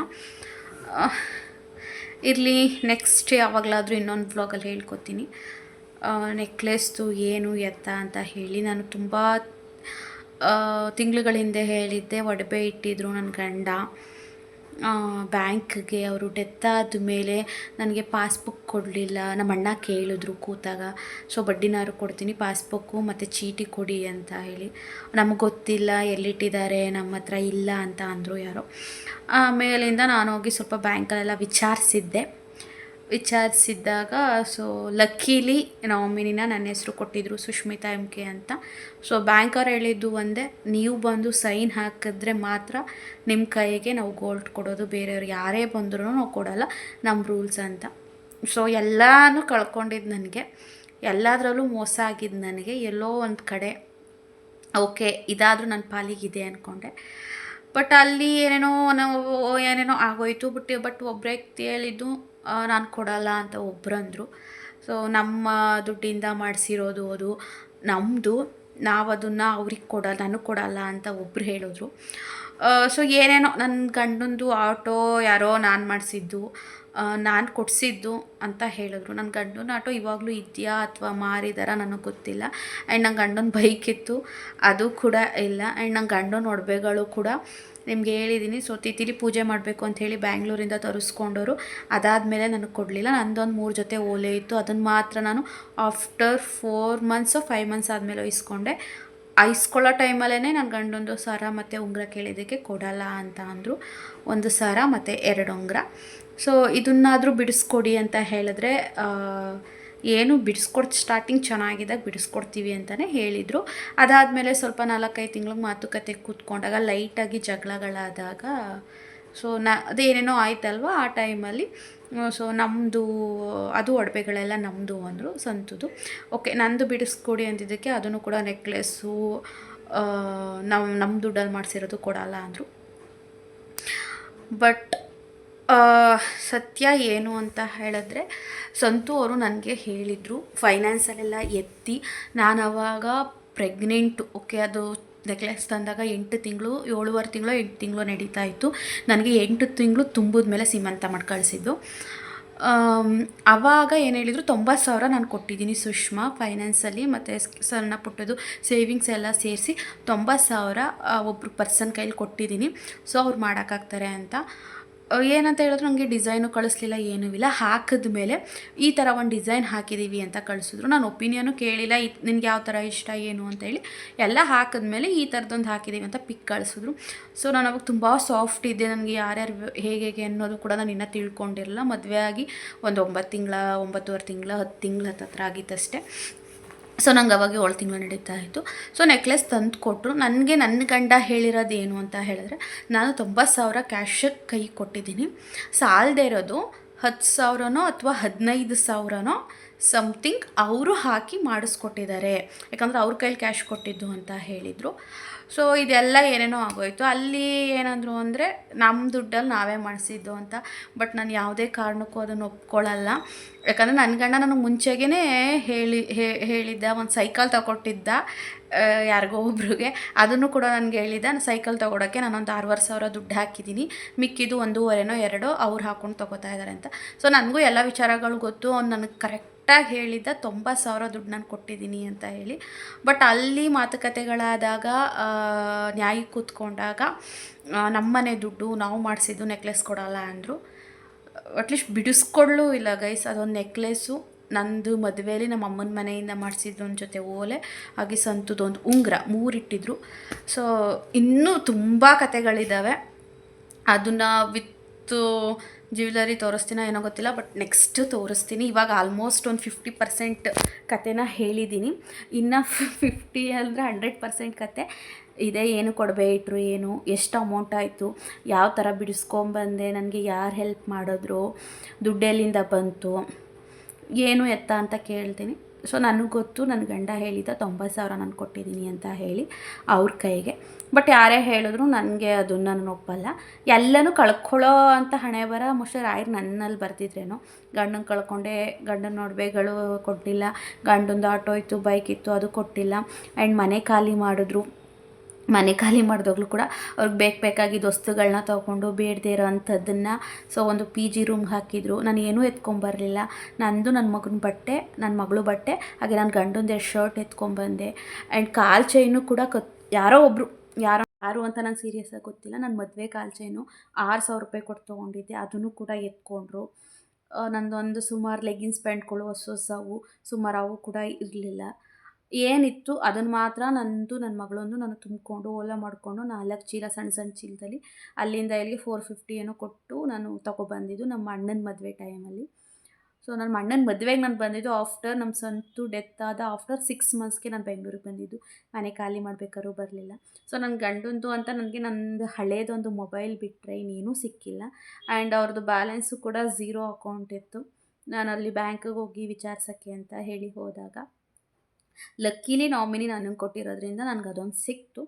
Speaker 1: ಇರಲಿ ನೆಕ್ಸ್ಟ್ ಯಾವಾಗಲಾದರೂ ಇನ್ನೊಂದು ವ್ಲಾಗಲ್ಲಿ ಹೇಳ್ಕೊತೀನಿ. ನೆಕ್ಲೆಸ್ದು ಏನು ಎತ್ತ ಅಂತ ಹೇಳಿ. ನಾನು ತುಂಬ ತಿಂಗಳುಗಳ ಹಿಂದೆ ಹೇಳಿದ್ದೆ, ಒಡವೆ ಇಟ್ಟಿದ್ರು ನನ್ನ ಗಂಡ. ಬ್ಯಾಂಕ್ಗೆ ಅವರು ಡೆತ್ ಆದಮೇಲೆ ನನಗೆ ಪಾಸ್ಬುಕ್ ಕೊಡಲಿಲ್ಲ. ನಮ್ಮ ಅಣ್ಣ ಕೇಳಿದ್ರು ಕೂತಾಗ. ಸೊ, ಬಡ್ಡಿನಾರು ಕೊಡ್ತೀನಿ, ಪಾಸ್ಬುಕ್ಕು ಮತ್ತು ಚೀಟಿ ಕೊಡಿ ಅಂತ ಹೇಳಿ. ನಮಗೆ ಗೊತ್ತಿಲ್ಲ, ಎಲ್ಲಿಟ್ಟಿದ್ದಾರೆ, ನಮ್ಮ ಹತ್ರ ಇಲ್ಲ ಅಂತ ಅಂದರು ಯಾರೋ. ಆಮೇಲಿಂದ ನಾನು ಹೋಗಿ ಸ್ವಲ್ಪ ಬ್ಯಾಂಕಲ್ಲೆಲ್ಲ ವಿಚಾರಿಸಿದ್ದೆ. ವಿಚಾರಿಸಿದ್ದಾಗ ಸೊ ಲಕ್ಕೀಲಿ ನಾಮಿನಿನ ನನ್ನ ಹೆಸರು ಕೊಟ್ಟಿದ್ರು ಸುಷ್ಮಿತಾ ಎಂ ಕೆ ಅಂತ. ಸೊ ಬ್ಯಾಂಕವ್ರು ಹೇಳಿದ್ದು ಒಂದೇ, ನೀವು ಬಂದು ಸೈನ್ ಹಾಕಿದ್ರೆ ಮಾತ್ರ ನಿಮ್ಮ ಕೈಗೆ ನಾವು ಗೋಲ್ಡ್ ಕೊಡೋದು, ಬೇರೆಯವ್ರು ಯಾರೇ ಬಂದರೂ ನಾವು ಕೊಡೋಲ್ಲ ನಮ್ಮ ರೂಲ್ಸ್ ಅಂತ. ಸೊ ಎಲ್ಲನೂ ಕಳ್ಕೊಂಡಿದ್ದು ನನಗೆ. ಎಲ್ಲದರಲ್ಲೂ ಮೋಸ ಆಗಿದ್ದು ನನಗೆ. ಎಲ್ಲೋ ಒಂದು ಕಡೆ ಓಕೆ ಇದಾದರೂ ನನ್ನ ಪಾಲಿಗಿದೆ ಅಂದ್ಕೊಂಡೆ ಬಟ್ ಅಲ್ಲಿ ಏನೇನೋ ನಾವು ಏನೇನೋ ಆಗೋಯ್ತು ಬಟ್ ಬಟ್ ಒಬ್ಬ ವ್ಯಕ್ತಿ ಹೇಳಿದ್ದು ನಾನು ಕೊಡಲ್ಲ ಅಂತ ಒಬ್ಬರಂದರು ಸೊ ನಮ್ಮ ದುಡ್ಡಿಂದ ಮಾಡಿಸಿರೋದು ಅದು. ನಮ್ಮದು ನಾವು ಅದನ್ನು ಅವ್ರಿಗೆ ಕೊಡಲ್ಲ ನನಗೆ ಕೊಡಲ್ಲ ಅಂತ ಒಬ್ರು ಹೇಳಿದ್ರು. ಸೊ ಏನೇನೋ ನನ್ನ ಗಂಡಂದು ಆಟೋ ಯಾರೋ ನಾನು ಮಾಡಿಸಿದ್ದು ನಾನು ಕೊಡಿಸಿದ್ದು ಅಂತ ಹೇಳಿದ್ರು. ನನ್ನ ಗಂಡನ ಆಟೋ ಇವಾಗಲೂ ಇದೆಯಾ ಅಥವಾ ಮಾರಿದಾರ ನನಗೆ ಗೊತ್ತಿಲ್ಲ. ಆ್ಯಂಡ್ ನನ್ನ ಗಂಡನ ಬೈಕ್ ಇತ್ತು, ಅದು ಕೂಡ ಇಲ್ಲ. ಆ್ಯಂಡ್ ನನ್ನ ಗಂಡನ ಒಡವೆಗಳು ಕೂಡ ನಿಮ್ಗೆ ಹೇಳಿದ್ದೀನಿ ಸೊ ತಿತಿಲಿ ಪೂಜೆ ಮಾಡಬೇಕು ಅಂತ ಹೇಳಿ ಬ್ಯಾಂಗ್ಳೂರಿಂದ ತರಿಸ್ಕೊಂಡವರು. ಅದಾದಮೇಲೆ ನನಗೆ ಕೊಡಲಿಲ್ಲ. ನಂದೊಂದು ಮೂರು ಜೊತೆ ಓಲೆ ಇತ್ತು. ಅದನ್ನು ಮಾತ್ರ ನಾನು after four months five months ಆದಮೇಲೆ ಇಸ್ಕೊಂಡೆ. ಐಸ್ಕೊಳ್ಳೋ ಟೈಮಲ್ಲೇ ನನ್ನ ಗಂಡೊಂದು ಸರ ಮತ್ತು ಉಂಗುರ ಕೇಳಿದ್ದಕ್ಕೆ ಕೊಡಲ್ಲ ಅಂತ ಅಂದರು. ಒಂದು ಸರ ಮತ್ತು ಎರಡು ಉಂಗುರ. ಸೊ ಇದನ್ನಾದರೂ ಬಿಡಿಸ್ಕೊಡಿ ಅಂತ ಹೇಳಿದ್ರೆ ಏನು ಬಿಡಿಸ್ಕೊಡ್ ಸ್ಟಾರ್ಟಿಂಗ್ ಚೆನ್ನಾಗಿದ್ದಾಗ ಬಿಡಿಸ್ಕೊಡ್ತೀವಿ ಅಂತಲೇ ಹೇಳಿದರು. ಅದಾದಮೇಲೆ ಸ್ವಲ್ಪ ನಾಲ್ಕೈದು ತಿಂಗಳು ಮಾತುಕತೆ ಕೂತ್ಕೊಂಡಾಗ ಲೈಟಾಗಿ ಜಗಳಗಳಾದಾಗ ಸೊ ನ ಅದೇನೇನೋ ಆಯ್ತಲ್ವ ಆ ಟೈಮಲ್ಲಿ ಸೊ ನಮ್ಮದು ಅದು ಒಡವೆಗಳೆಲ್ಲ ನಮ್ಮದು ಅಂದರು ಸಂತದು. ಓಕೆ ನಂದು ಬಿಡಿಸ್ಕೊಡಿ ಅಂತಿದ್ದಕ್ಕೆ ಅದನ್ನು ಕೂಡ ನೆಕ್ಲೆಸ್ಸು ನಮ್ಮ ನಮ್ಮ ದುಡ್ಡಲ್ಲಿ ಮಾಡಿಸಿರೋದು ಕೊಡಲ್ಲ ಅಂದರು. ಬಟ್ ಸತ್ಯ ಏನು ಅಂತ ಹೇಳಿದ್ರೆ, ಸಂತು ಅವರು ನನಗೆ ಹೇಳಿದರು ಫೈನಾನ್ಸಲ್ಲೆಲ್ಲ ಎತ್ತಿ, ನಾನು ಅವಾಗ ಪ್ರೆಗ್ನೆಂಟು ಓಕೆ ಅದು ನೆಕ್ಲೆಸ್ ತಂದಾಗ ಎಂಟು ತಿಂಗಳು, ಏಳುವರೆ ತಿಂಗಳು, ಎಂಟು ತಿಂಗಳು ನಡೀತಾ ಇತ್ತು. ನನಗೆ ಎಂಟು ತಿಂಗಳು ತುಂಬಿದ ಮೇಲೆ ಸೀಮಂತ ಮಾಡಿ ಕಳಿಸಿದ್ದು. ಅವಾಗ ಏನು ಹೇಳಿದರು, ತೊಂಬತ್ತು ಸಾವಿರ ನಾನು ಕೊಟ್ಟಿದ್ದೀನಿ ಸುಷ್ಮಾ ಫೈನಾನ್ಸಲ್ಲಿ ಮತ್ತು ಸಣ್ಣ ಪುಟ್ಟದು ಸೇವಿಂಗ್ಸ್ ಎಲ್ಲ ಸೇರಿಸಿ ತೊಂಬತ್ತು ಸಾವಿರ ಒಬ್ಬರು ಪರ್ಸನ್ ಕೈಲಿ ಕೊಟ್ಟಿದ್ದೀನಿ. ಸೊ ಅವ್ರು ಮಾಡೋಕ್ಕಾಗ್ತಾರೆ ಅಂತ. ಏನಂತ ಹೇಳಿದ್ರು ನನಗೆ ಡಿಸೈನು ಕಳಿಸ್ಲಿಲ್ಲ, ಏನೂ ಇಲ್ಲ. ಹಾಕಿದ ಮೇಲೆ ಈ ಥರ ಒಂದು ಡಿಸೈನ್ ಹಾಕಿದ್ದೀವಿ ಅಂತ ಕಳಿಸಿದ್ರು. ನಾನು ಒಪಿನಿಯನು ಕೇಳಿಲ್ಲ, ಇದು ನಿನಗೆ ಯಾವ ಥರ ಇಷ್ಟ, ಏನು ಅಂತ ಹೇಳಿ ಎಲ್ಲ ಹಾಕಿದ್ಮೇಲೆ ಈ ಥರದೊಂದು ಹಾಕಿದ್ದೀವಿ ಅಂತ ಪಿಕ್ ಕಳಿಸಿದ್ರು. ಸೊ ನಾನು ಅವಾಗ ತುಂಬ ಸಾಫ್ಟ್ ಇದ್ದೆ. ನನಗೆ ಯಾರ್ಯಾರು ಹೇಗೆ ಹೇಗೆ ಅನ್ನೋದು ಕೂಡ ನಾನು ಇನ್ನೂ ತಿಳ್ಕೊಂಡಿರಲಿಲ್ಲ. ಮದುವೆ ಆಗಿ ಒಂದು ಒಂಬತ್ತು ತಿಂಗಳ, ಒಂಬತ್ತುವರೆ ತಿಂಗಳ, ಹತ್ತು ತಿಂಗಳ ಹತ್ತತ್ರ ಆಗಿತ್ತಷ್ಟೇ. ಸೊ ನಂಗೆ ಅವಾಗ ಏಳು ತಿಂಗಳು ನಡೀತಾ ಇತ್ತು. ಸೊ ನೆಕ್ಲೆಸ್ ತಂದು ಕೊಟ್ಟರು ನನಗೆ ನನ್ನ ಗಂಡ ಹೇಳಿರೋದು ಏನು ಅಂತ ಹೇಳಿದ್ರೆ, ನಾನು ತೊಂಬತ್ತು ಸಾವಿರ ಕ್ಯಾಶ್ ಕೈ ಕೊಟ್ಟಿದ್ದೀನಿ. ಸಾಲದೇ ಇರೋದು ಹತ್ತು ಸಾವಿರನೋ ಅಥವಾ ಹದಿನೈದು ಸಾವಿರನೋ ಸಮಥಿಂಗ್ ಅವರು ಹಾಕಿ ಮಾಡಿಸ್ಕೊಟ್ಟಿದ್ದಾರೆ. ಯಾಕಂದ್ರೆ ಅವ್ರ ಕೈಲಿ ಕ್ಯಾಶ್ ಕೊಟ್ಟಿದ್ದು ಅಂತ ಹೇಳಿದರು. ಸೊ ಇದೆಲ್ಲ ಏನೇನೋ ಆಗೋಯ್ತು. ಅಲ್ಲಿ ಏನಂದರು ಅಂದರೆ ನಮ್ಮ ದುಡ್ಡಲ್ಲಿ ನಾವೇ ಮಾಡಿಸಿದ್ದು ಅಂತ. ಬಟ್ ನಾನು ಯಾವುದೇ ಕಾರಣಕ್ಕೂ ಅದನ್ನು ಒಪ್ಕೊಳ್ಳಲ್ಲ ಯಾಕಂದರೆ ನನ್ನ ಗಂಡ ನನಗೆ ಮುಂಚೆಗೇ ಹೇಳಿ ಹೇಳಿದ್ದ, ಒಂದು ಸೈಕಲ್ ತಗೊಟ್ಟಿದ್ದ ಯಾರಿಗೋ ಒಬ್ರಿಗೆ. ಅದನ್ನು ಕೂಡ ನನಗೆ ಹೇಳಿದ್ದ, ನಾನು ಸೈಕಲ್ ತೊಗೊಳಕ್ಕೆ ನಾನೊಂದು ಆರೂವರೆ ಸಾವಿರ ದುಡ್ಡು ಹಾಕಿದ್ದೀನಿ. ಮಿಕ್ಕಿದ್ದು ಒಂದೂವರೆನೋ ಎರಡೋ ಅವ್ರು ಹಾಕ್ಕೊಂಡು ತೊಗೋತಾ ಇದ್ದಾರೆ ಅಂತ. ಸೊ ನನಗೂ ಎಲ್ಲ ವಿಚಾರಗಳು ಗೊತ್ತು. ಅವ್ನು ನನಗೆ ಕರೆಕ್ಟ್ ಕರೆಕ್ಟಾಗಿ ಹೇಳಿದ್ದ ತೊಂಬತ್ತು ಸಾವಿರ ದುಡ್ಡು ನಾನು ಕೊಟ್ಟಿದ್ದೀನಿ ಅಂತ ಹೇಳಿ. ಬಟ್ ಅಲ್ಲಿ ಮಾತುಕತೆಗಳಾದಾಗ ನ್ಯಾಯ ಕೂತ್ಕೊಂಡಾಗ ನಮ್ಮನೆ ದುಡ್ಡು ನಾವು ಮಾಡಿಸಿದ್ದು ನೆಕ್ಲೆಸ್ ಕೊಡಲ್ಲ ಅಂದರು. ಅಟ್ಲೀಸ್ಟ್ ಬಿಡಿಸ್ಕೊಳ್ಳೂ ಇಲ್ಲ ಗೈಸ್ ಅದೊಂದು ನೆಕ್ಲೆಸ್ಸು ನಂದು ಮದುವೆಯಲ್ಲಿ ನಮ್ಮ ಅಮ್ಮನ ಮನೆಯಿಂದ ಮಾಡಿಸಿದ್ದೊಂದು ಜೊತೆ ಓಲೆ, ಹಾಗೆ ಸಂತದೊಂದು ಉಂಗುರ ಮೂರಿಟ್ಟಿದ್ರು. ಸೊ ಇನ್ನೂ ತುಂಬ ಕತೆಗಳಿದ್ದಾವೆ ಅದನ್ನು ವಿತ್ ಜ್ಯುವೆಲರಿ ತೋರಿಸ್ತೀನ ಏನೋ ಗೊತ್ತಿಲ್ಲ ಬಟ್ ನೆಕ್ಸ್ಟ್ ತೋರಿಸ್ತೀನಿ. ಇವಾಗ ಆಲ್ಮೋಸ್ಟ್ ಒಂದು ಫಿಫ್ಟಿ ಪರ್ಸೆಂಟ್ ಕತೆನ ಹೇಳಿದ್ದೀನಿ ಇನ್ನು ಫಿಫ್ಟಿ ಅಂದರೆ ಹಂಡ್ರೆಡ್ ಪರ್ಸೆಂಟ್ ಕತೆ. ಇದೆ, ಏನು ಕೊಡಬೇ ಇಟ್ರು, ಏನು, ಎಷ್ಟು ಅಮೌಂಟ್ ಆಯಿತು, ಯಾವ ಥರ ಬಿಡಿಸ್ಕೊಂಬಂದೆ, ನನಗೆ ಯಾರು ಹೆಲ್ಪ್ ಮಾಡಿದ್ರು ದುಡ್ಡೆಲ್ಲಿಂದ ಬಂತು, ಏನು ಎತ್ತ ಅಂತ ಕೇಳ್ತೀನಿ. ಸೊ ನನಗೆ ಗೊತ್ತು ನನ್ನ ಗಂಡ ಹೇಳಿದ ತೊಂಬತ್ತು ಸಾವಿರ ನಾನು ಕೊಟ್ಟಿದ್ದೀನಿ ಅಂತ ಹೇಳಿ ಅವ್ರ ಕೈಗೆ. ಬಟ್ ಯಾರೇ ಹೇಳಿದ್ರು ನನಗೆ ಅದನ್ನು ನಾನು ಒಪ್ಪಲ್ಲ. ಎಲ್ಲನೂ ಕಳ್ಕೊಳ್ಳೋ ಅಂತ ಹಣೆ ಬರ ಮುಷರ್ ರಾಯರ್ ನನ್ನಲ್ಲಿ ಬರ್ತಿದ್ರೇನೋ? ಗಂಡನ ಕಳ್ಕೊಂಡೆ, ಗಂಡನ ಒಡವೆಗಳು ಕೊಟ್ಟಿಲ್ಲ. ಗಂಡಂದು ಆಟೋ ಇತ್ತು, ಬೈಕ್ ಇತ್ತು, ಅದು ಕೊಟ್ಟಿಲ್ಲ. ಆ್ಯಂಡ್ ಮನೆ ಖಾಲಿ ಮಾಡಿದ್ರು. ಮನೆ ಖಾಲಿ ಮಾಡಿದಾಗಲೂ ಕೂಡ ಅವ್ರಿಗೆ ಬೇಕು ಬೇಕಾಗಿದ್ದ ವಸ್ತುಗಳನ್ನ ತೊಗೊಂಡು ಬೇಡದೇ ಇರೋ ಅಂಥದ್ದನ್ನು ಸೊ ಒಂದು ಪಿ ಜಿ ರೂಮ್ಗೆ ಹಾಕಿದ್ರು. ನಾನು ಏನೂ ಎತ್ಕೊಂಬರಲಿಲ್ಲ ನಂದು ನನ್ನ ಮಗನ ಬಟ್ಟೆ ನನ್ನ ಮಗಳು ಬಟ್ಟೆ, ಹಾಗೆ ನನ್ನ ಗಂಡಂದು ಎರಡು ಶರ್ಟ್ ಎತ್ಕೊಂಬಂದೆ ಆ್ಯಂಡ್ ಕಾಲು ಚೈನು ಕೂಡ ಕತ್, ಯಾರೋ ಒಬ್ಬರು ಯಾರೋ ಯಾರು ಅಂತ ನಂಗೆ ಸೀರಿಯಸ್ಸಾಗಿ ಗೊತ್ತಿಲ್ಲ. ನನ್ನ ಮದುವೆ ಕಾಲು ಚೈನು ಆರು ಸಾವಿರ ರೂಪಾಯಿ ಕೊಟ್ಟು ತೊಗೊಂಡಿದ್ದೆ. ಅದನ್ನು ಕೂಡ ಎತ್ಕೊಂಡ್ರು. ನಂದೊಂದು ಸುಮಾರು ಲೆಗಿನ್ಸ್ ಪ್ಯಾಂಟ್ಗಳು ಹೊಸ ಹೊಸವು. ಸುಮಾರು ಅವು ಕೂಡ ಇರಲಿಲ್ಲ. ಏನಿತ್ತು ಅದನ್ನು ಮಾತ್ರ ನಂದು ನನ್ನ ಮಗಳೊಂದು ನಾನು ತುಂಬಿಕೊಂಡು ಓಲಾ ಮಾಡಿಕೊಂಡು ನಾಲ್ಕು ಚೀಲ ಸಣ್ಣ ಸಣ್ಣ ಚೀಲದಲ್ಲಿ ಅಲ್ಲಿಂದ ಇಲ್ಲಿಗೆ ಫೋರ್ ಫಿಫ್ಟಿ ಏನೋ ಕೊಟ್ಟು ನಾನು ತೊಗೊಬಂದಿದ್ದು ನಮ್ಮ ಅಣ್ಣನ ಮದುವೆ ಟೈಮಲ್ಲಿ ಸೊ ನನ್ನ ಅಣ್ಣನ ಮದುವೆಗೆ ನಾನು ಬಂದಿದ್ದು ಆಫ್ಟರ್ ನಮ್ಮ ಸಂತು ಡೆತ್ ಆದ ಆಫ್ಟರ್ ಸಿಕ್ಸ್ ಮಂತ್ಸ್ಗೆ ನಾನು ಬೆಂಗಳೂರಿಗೆ ಬಂದಿದ್ದು. ಮನೆ ಖಾಲಿ ಮಾಡಬೇಕಾದ್ರೂ ಬರಲಿಲ್ಲ. ಸೊ ನನ್ನ ಗಂಡಂದು ಅಂತ ನನಗೆ ನಂದು ಹಳೇದೊಂದು ಮೊಬೈಲ್ ಬಿಟ್ಟರೆ ಇನ್ನೇನೂ ಸಿಕ್ಕಿಲ್ಲ. ಆ್ಯಂಡ್ ಅವ್ರದ್ದು ಬ್ಯಾಲೆನ್ಸು ಕೂಡ ಝೀರೋ ಅಕೌಂಟ್ ಇತ್ತು. ನಾನು ಅಲ್ಲಿ ಬ್ಯಾಂಕಿಗೆ ಹೋಗಿ ವಿಚಾರಿಸೋಕ್ಕೆ ಅಂತ ಹೇಳಿ ಹೋದಾಗ ಲಕ್ಕಿಲಿ ನಾಮಿನಿ ನನಗೆ ಕೊಟ್ಟಿರೋದ್ರಿಂದ ನನಗೆ ಅದೊಂದು ಸಿಕ್ತು.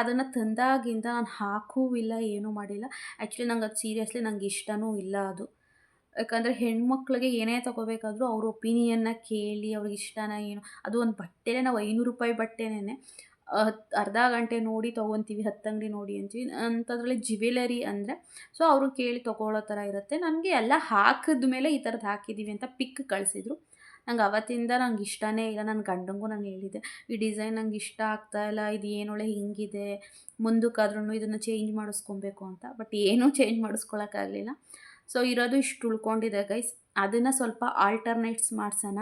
Speaker 1: ಅದನ್ನು ತಂದಾಗಿಂದ ನಾನು ಹಾಕೂ ಇಲ್ಲ ಏನೂ ಮಾಡಿಲ್ಲ. ಆ್ಯಕ್ಚುಲಿ ನಂಗೆ ಅದು ಸೀರಿಯಸ್ಲಿ ನಂಗೆ ಇಷ್ಟನೂ ಇಲ್ಲ ಅದು. ಯಾಕಂದರೆ ಹೆಣ್ಮಕ್ಳಿಗೆ ಏನೇ ತೊಗೋಬೇಕಾದ್ರೂ ಅವ್ರ ಒಪಿನಿಯನ್ನ ಕೇಳಿ, ಅವ್ರಿಗೆ ಇಷ್ಟನ ಏನು, ಅದು ಒಂದು ಬಟ್ಟೆನೇ, ನಾವು ಐನೂರು ರೂಪಾಯಿ ಬಟ್ಟೆನೇ ಹತ್ತು ಅರ್ಧ ಗಂಟೆ ನೋಡಿ ತೊಗೊತೀವಿ, ಹತ್ತು ಅಂಗಡಿ ನೋಡಿ ಅಂತೀವಿ. ಅಂಥದ್ರಲ್ಲಿ ಜ್ಯುವೆಲರಿ ಅಂದರೆ ಸೊ ಅವರು ಕೇಳಿ ತೊಗೊಳ್ಳೋ ಥರ ಇರುತ್ತೆ. ನನಗೆ ಎಲ್ಲ ಹಾಕಿದ ಮೇಲೆ ಈ ಥರದ್ದು ಹಾಕಿದ್ದೀವಿ ಅಂತ ಪಿಕ್ ಕಳಿಸಿದ್ರು. ನಂಗೆ ಅವತ್ತಿಂದ ನಂಗೆ ಇಷ್ಟನೇ ಇಲ್ಲ. ನನ್ನ ಗಂಡಂಗೂ ನಾನು ಹೇಳಿದ್ದೆ, ಈ ಡಿಸೈನ್ ನಂಗೆ ಇಷ್ಟ ಆಗ್ತಾ ಇಲ್ಲ, ಇದು ಏನೊಳ್ಳೆ ಹಿಂಗಿದೆ ಮುಂದಕ್ಕಾದ್ರೂ ಇದನ್ನು ಚೇಂಜ್ ಮಾಡಿಸ್ಕೊಬೇಕು ಅಂತ. ಬಟ್ ಏನೂ ಚೇಂಜ್ ಮಾಡಿಸ್ಕೊಳಕ್ಕಾಗಲಿಲ್ಲ ಸೊ ಇರೋದು ಇಷ್ಟು ಉಳ್ಕೊಂಡಿದೆ ಗೈಸ್ ಅದನ್ನು ಸ್ವಲ್ಪ ಆಲ್ಟರ್ನೇಟ್ಸ್ ಮಾಡ್ಸೋಣ.